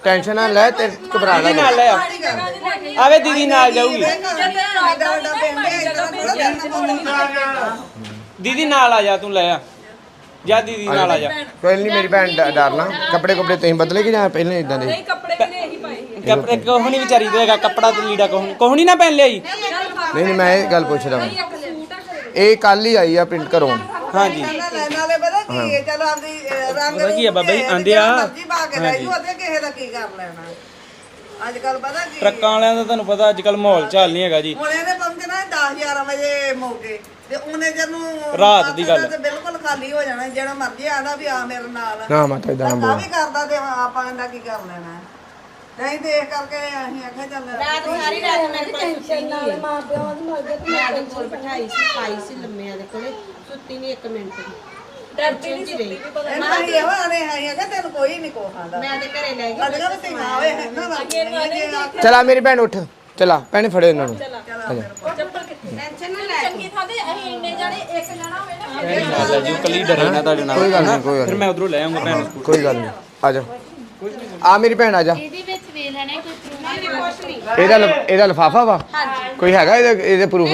ਟੈਨਸ਼ਨ ਨਾ ਲੈ ਤੇ ਘਬਰਾ ਨਾ ਨਾਲ ਲੈ। ਆ। ਆਵੇ ਦੀਦੀ ਨਾਲ ਜਾਊਗੀ। ਦੀਦੀ ਨਾਲ ਆ ਜਾ ਤੂੰ ਲੈ ਆ। ਜਾ ਦੀਦੀ ਨਾਲ ਆ ਜਾ। ਕੋਈ ਨਹੀਂ ਮੇਰੀ ਭੈਣ ਡ- ਡਰਨਾ ਕੱਪੜੇ ਕੁਪੜੇ ਤੁਸੀਂ ਬਦਲੇ ਕਿ ਜਾਂ ਪਹਿਲੇ ਇਦਾਂ ਦੇ? ਨਹੀਂ ਕੱਪੜੇ ਵੀ ਨੇ ਇਹੀ ਪਾਏ ਸੀ ਕੱਪੜੇ ਕੋਹ ਨਹੀਂ ਵਿਚਾਰੀ ਹੈਗਾ ਕੱਪੜਾ ਤੇ ਲੀੜਾ ਕੋਹ ਕੋਹ ਨਹੀਂ ਨਾ ਪਹਿਨ ਲਿਆਈ। ਨਹੀਂ ਨਹੀਂ ਮੈਂ ਇਹ ਗੱਲ ਪੁੱਛਦਾ ਵਾਂ। ਇਹ ਕੱਲ ਹੀ ਆਈ ਆ ਪਿੰਡ ਘਰੋਂ। ਹਾਂਜੀ। ਨਾਲੇ ਪਤਾ ਕੀ ਹੈ। ਚਲ ਆਪਦੀ ਅਹ, ਰੰਗ ਪਤਾ ਕੀ ਆ ਬਾਬਾ ਜੀ, ਆਂਦੇ ਆ। ਮਰਜ਼ੀ ਪਾ ਕੇ ਲੈ ਜੂ ਉਹਦੇ ਕਿਸੇ ਦਾ ਕੀ ਕਰ ਲੈਣਾ? ਅੱਜ ਕੱਲ ਪਤਾ ਕੀ? ਟਰੱਕਾਂ ਵਾਲਿਆਂ ਦਾ ਤੁਹਾਨੂੰ ਪਤਾ ਅੱਜ ਕੱਲ ਮਾਹੌਲ ਚਾਲ ਨਹੀਂ ਹੈਗਾ ਜੀ। ਹੁਣ ਇਹਨੇ ਪਹੁੰਚਣਾ 10 11 ਵਜੇ ਮੌਕੇ ਤੇ ਉਹਨੇ ਜਦੋਂ ਰਾਤ ਦੀ ਗੱਲ। ਤੇ ਬਿਲਕੁਲ ਖਾਲੀ ਹੋ ਜਾਣਾ ਜਿਹੜਾ ਮਰਜ਼ੀ ਆਦਾ ਵੀ ਆ ਮੇਰੇ ਨਾਲ। ਨਾ ਮਾਤਾ ਇਦਾਂ ਨਾ ਧੱਕਾ ਬੋਲ ਵੀ ਕਰਦਾ ਤੇ ਆਪਾਂ ਇਹਦਾ ਕੀ ਕਰ ਲੈਣਾ? ਨਹੀਂ ਦੇਖ ਕਰਕੇ ਅਸੀਂ ਆਖਿਆ ਚੱਲ ਰਾਤ ਸਾਰੀ ਰਾਤ ਮੈਂ ਟੈਨਸ਼ਨ ਨਾਲ ਮਾਂ ਪਿਓ ਦੀ ਮਰਜ਼ੀ ਤੇ ਮੈਂ ਕੋਲ ਬਿਠਾਈ ਸੀ ਪਾਈ ਸੀ ਲੰਮਿਆਂ ਦੇ ਕੋਲੇ ਸੁੱਤੀ ਨਹੀਂ ਇੱਕ ਮਿੰਟ। ਵੀ ਡਰਦੀ ਨਹੀਂ ਸੁੱਤੀ ਵੀ ਪਤਾ ਇਹਨਾਂ ਹੀ ਇਹੋ ਆਨੇ ਹੈ ਆਖਿਆ ਤੈਨੂੰ ਕੋਈ ਨਹੀਂ ਕੋਹਾਂਦਾ ਮੈਂ ਉਹਦੇ ਘਰੇ ਲੈ ਗਈ ਅੱਜ ਕੱਲ ਤੇ ਆਵੇ ਹੈ ਨਾ ਨਾ ਚਲਾ ਮੇਰੀ ਭੈਣ ਉੱਠ। ਚਲਾ ਭੈਣੇ ਫੜੋ ਇਹਨਾਂ ਨੂੰ। ਚੱਪਲ ਕਿੱਥੇ? ਟੈਨਸ਼ਨ ਨਾ ਲੈ ਚੰਗੀ ਥਾਂ ਤੇ ਅਸੀਂ ਇੰਨੇ ਜਾਣੇ ਇੱਕ ਜਣਾ ਹੋਵੇ ਨਾ ਭੈਣ ਨਾਲ ਲੈ ਜੂ ਕੱਲੀ ਡਰੇ ਨਾ ਤੁਹਾਡੇ ਨਾਲ। ਕੋਈ ਗੱਲ ਨਹੀਂ ਕੋਈ ਗੱਲ ਫਿਰ ਮੈਂ ਉਧਰੋਂ ਲੈ ਆਉਂਗਾ ਭੈਣ ਨੂੰ ਕੋਈ ਗੱਲ ਨਹੀਂ ਆ ਜਾ। ਆ ਮੇਰੀ ਭੈਣ ਆ ਜਾ। ਇਹਦੇ ਵਿੱਚ ਵੇਖ ਲੈਣਾ ਕੋਈ ਇਹਦਾ ਲ- ਇਹਦਾ ਲਫਾਫਾ ਵਾ? ਕੋਈ ਹੈਗਾ ਇਹਦੇ ਇਹਦੇ ਪ੍ਰੂਫ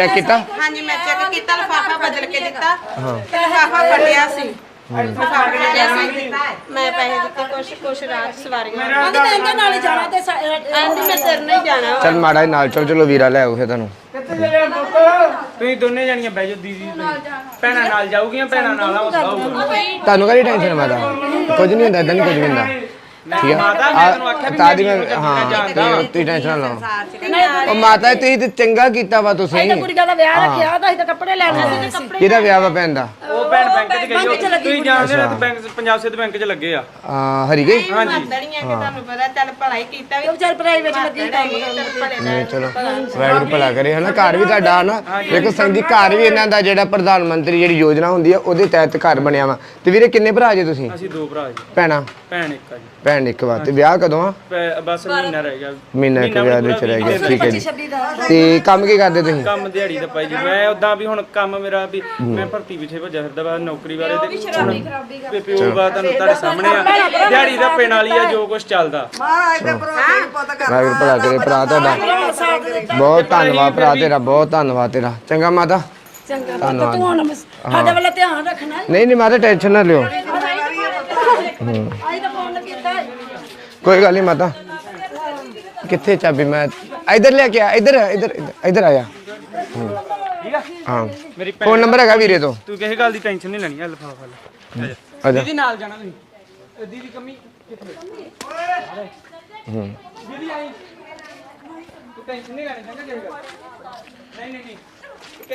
ਚੈੱਕ ਕੀਤਾ? ਹਾਂਜੀ ਮੈਂ ਚੈੱਕ ਕੀਤਾ ਲਫਾਫਾ ਬਦਲ ਕੇ ਦਿੱਤਾ। ਹਾਂ। ਲਫਾਫਾ ਫਟਿਆ ਸੀ। ਮੈਂ ਪੈਸੇ ਦਿੱਤੇ ਕੁਛ ਕੁਛ ਰਾਤ ਸਵਾਰੀਆਂ ਮੈਂ ਇਹਨਾਂ ਨਾਲ ਹੀ ਜਾਣਾ ਤੇ ਸਾ- ਅਹ, ਮੈਂ ਤੇਰੇ ਨਾਲ ਹੀ ਜਾਣਾ ਵਾ। ਚੱਲ ਮਾੜਾ ਜਿਹਾ ਨਾਲ ਚਲ ਚਲੋ ਵੀਰਾ ਲੈ ਆਓ ਫਿਰ ਤੁਹਾਨੂੰ ਕਿੱਥੇ ਚੱਲਿਆ ਪੁੱਤ? ਤੁਸੀਂ ਦੋਨੇ ਜਾਣੀਆਂ ਬਹਿ ਜਾਓ ਦੀਦੀ ਭੈਣਾਂ ਨਾਲ ਜਾਊਗੀਆਂ ਭੈਣਾਂ ਨਾਲ ਆ ਹੌਸਲਾ ਹੋਊਗਾ ਤੁਹਾਨੂੰ ਕਾਹਦੀ ਟੈਨਸ਼ਨ ਮਾਤਾ? ਕੁਝ ਨਹੀਂ ਹੁੰਦਾ ਇਦਾਂ ਨਹੀਂ ਕੁਝ ਵੀ ਹੁੰਦਾ। ਠੀਕ ਮਾਤਾ, ਹੈ ਤਾਂ ਦੀ ਮੈਂ ਹਾਂ ਤੁਸੀਂ- ਤੁਸੀਂ ਟੈਨਸ਼ਨ ਨਾ ਲਓ। ਉਹ ਮਾਤਾ ਤੁਸੀਂ ਤੇ ਚੰਗਾ ਕੀਤਾ ਵਾ ਤੁਸੀਂ। ਤਾਂ ਕੁੜੀਆਂ ਦਾ ਵਿਆਹ ਰੱਖਿਆ ਤਾਂ ਅਸੀਂ ਤਾਂ ਕੱਪੜੇ ਲੈਣੇ ਸੀ ਕਿਹਦਾ ਵਿਆਹ ਵਾ ਭੈਣ ਦਾ? ਉਹ ਭੈਣ ਬੈਂਕ 'ਚ ਗਈ ਉਹ ਤੁਸੀਂ ਜਾਣਦੇ ਹੋ ਬੈਂਕ ਪੰਜਾਬ ਸਿੱਧ ਬੈਂਕ 'ਚ ਲੱਗੇ ਆ। ਆ ਹਰੀ ਗਈ? ਮਰਦਣੀਆਂ ਕਿ ਤੁਹਾਨੂੰ ਪਤਾ ਚੱਲ ਭਲਾਈ ਕੀਤਾ ਵੀ। ਉਹ ਵਿਚਾਰ ਪ੍ਰਾਈਵੇਟ ਲੱਗੀ ਕੰਮ ਚੱਲ ਭਲੇ ਨਹੀਂ ਚਲੋ। ਵਾਹਿਗੁਰੂ ਭਲਾ ਕਰੇ ਹਨਾ? ਘਰ ਵੀ ਤੁਹਾਡਾ ਹਨਾ? ਦੇਖੋ ਸੰਗ ਜੀ ਘਰ ਵੀ ਇਹਨਾਂ ਦਾ ਜਿਹੜਾ ਪ੍ਰਧਾਨ ਮੰਤਰੀ ਜਿਹੜੀ ਯੋਜਨਾ ਹੁੰਦੀ ਆ ਉਹਦੇ ਤਹਿਤ ਘਰ ਬਣਿਆ ਵਾ। ਤੇ ਵੀਰੇ ਕਿੰਨੇ ਭਰਾ ਜੇ ਤੁਸੀਂ? ਅਸੀਂ ਦੋ ਭਰਾ ਜੀ। ਭੈਣਾ? ਭੈਣ ਇੱਕ ਆ ਜੀ। ਭੈਣ ਇੱਕ ਵਾ ਤੇ ਵਿਆਹ ਕਦੋਂ ਆ? ਪੈ- ਬਸ ਮਹੀਨਾ ਰਹਿ ਗਿਆ। ਮਹੀਨਾ ਇੱਕ ਵਿਆਹ ਦੇ ਚ ਰਹਿ ਗਿਆ ਠੀਕ ਹੈ ਜੀ। 26 ਦਾ। ਤੇ ਕੰਮ ਕੀ ਕਰਦੇ ਤੁਸੀਂ? ਕੰਮ ਦਿਹਾੜੀ ਦਾ ਪਾਈ ਜੀ ਮੈਂ ਉਦਾਂ ਵੀ ਹੁਣ ਕੰਮ ਮੇਰਾ ਵੀ ਮੈਂ ਭਰਤੀ ਪਿੱਛੇ ਭੱਜਿਆ ਫਿਰਦਾ ਵਾ ਨੌਕਰੀ ਬਾਰੇ ਤੇ ਹੁਣ ਪਿਓ ਬਾ ਤੁਹਾਨੂੰ ਤੁਹਾਡੇ ਸਾਹਮਣੇ ਆ। ਦਿਹਾੜੀ ਦਾ ਪੈਣ ਵਾਲੀ ਆ ਜੋ ਕੁਝ ਚੱਲਦਾ। ਮਹਾਰਾਜ ਦੇ ਭਰੋਸੇ ਹੀ। ਪੁੱਤ ਕਰ ਵਾਹਿਗੁਰੂ ਭਲਾ ਕਰੇ ਭਰਾ ਤੁਹਾਡਾ। ਬਹੁਤ ਧੰਨਵਾਦ ਭਰਾ ਤੇਰਾ ਬਹੁਤ ਧੰਨਵਾਦ ਤੇਰਾ। ਚੰਗਾ ਮਾਤਾ। ਚੰਗਾ ਪੁੱਤ ਤੂੰ ਹੁਣ ਬਸ ਸਾਡੇ ਵੱਲ ਧਿਆਨ ਰੱਖਣਾ। ਨਹੀਂ ਨਹੀਂ ਮਾਤਾ ਟੈਨਸ਼ਨ ਨਾ ਲਿਓ। ਅਸੀਂ ਤਾਂ। ਕੋਈ ਗੱਲ ਨਹੀਂ ਮਾਤਾ। ਕਿੱਥੇ ਚਾਬੀ? ਮੈਂ ਇੱਧਰ ਲੈ ਕੇ ਆ ਇੱਧਰ ਇੱਧਰ ਇੱਧਰ- ਆਇਆ ਠੀਕ ਆ? ਹਾਂ। ਮੇਰੀ ਭੈਣ ਫੋਨ ਨੰਬਰ ਹੈਗਾ ਵੀਰੇ ਤੋਂ। ਤੂੰ ਕਿਸੇ ਗੱਲ ਦੀ ਟੈਨਸ਼ਨ ਨਹੀਂ ਲੈਣੀ ਆ ਲਫਾਫਾ ਲੈ ਆ ਜਾ। ਆ ਜਾ। ਦੀਦੀ ਨਾਲ ਜਾਣਾ ਤੁਸੀਂ। ਅ, ਦੀਦੀ ਕਮੀ ਕਿੱਥੇ? ਹੂੰ। ਦੀਦੀ ਆਈ। ਤੂੰ ਟੈਨਸ਼ਨ ਨਹੀਂ ਲੈਣੀ ਚੰਗਾ ਕਿਸੇ ਗੱਲ ਦੀ। ਨਹੀਂ ਨਹੀਂ ਨਹੀਂ।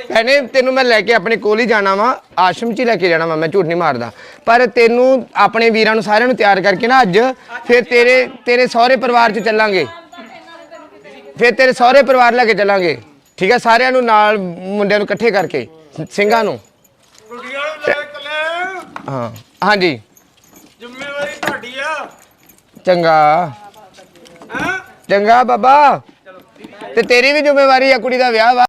ਭੈਣੇ ਤੈਨੂੰ ਮੈਂ ਲੈ ਕੇ ਆਪਣੇ ਕੋਲ ਹੀ ਜਾਣਾ ਵਾ। ਆਸ਼ਰਮ 'ਚ ਹੀ ਲੈ ਕੇ ਜਾਣਾ ਵਾ ਮੈਂ ਝੂਠ ਨਹੀਂ ਮਾਰਦਾ। ਪਰ ਤੈਨੂੰ ਆਪਣੇ ਵੀਰਾਂ ਨੂੰ ਸਾਰਿਆਂ ਨੂੰ ਤਿਆਰ ਕਰਕੇ ਨਾ ਅੱਜ ਫਿਰ ਤੇਰੇ ਤੇਰੇ ਸਹੁਰੇ ਪਰਿਵਾਰ 'ਚ ਚੱਲਾਂਗੇ। ਫਿਰ ਤੇਰੇ ਸਹੁਰੇ ਪਰਿਵਾਰ ਲੈ ਕੇ ਚੱਲਾਂਗੇ। ਠੀਕ ਹੈ ਸਾਰਿਆਂ ਨੂੰ ਨਾਲ ਮੁੰਡਿਆਂ ਨੂੰ ਇਕੱਠੇ ਕਰਕੇ ਸਿੰਘਾਂ ਨੂੰ। ਹਾਂ ਹਾਂਜੀ। ਜ਼ਿੰਮੇਵਾਰੀ ਤੁਹਾਡੀ ਆ। ਚੰਗਾ। ਹਾਂ? ਚੰਗਾ ਬਾਬਾ। ਤੇ ਤੇਰੀ ਵੀ ਜ਼ਿੰਮੇਵਾਰੀ ਆ ਕੁੜੀ ਦਾ ਵਿਆਹ ਵਾ।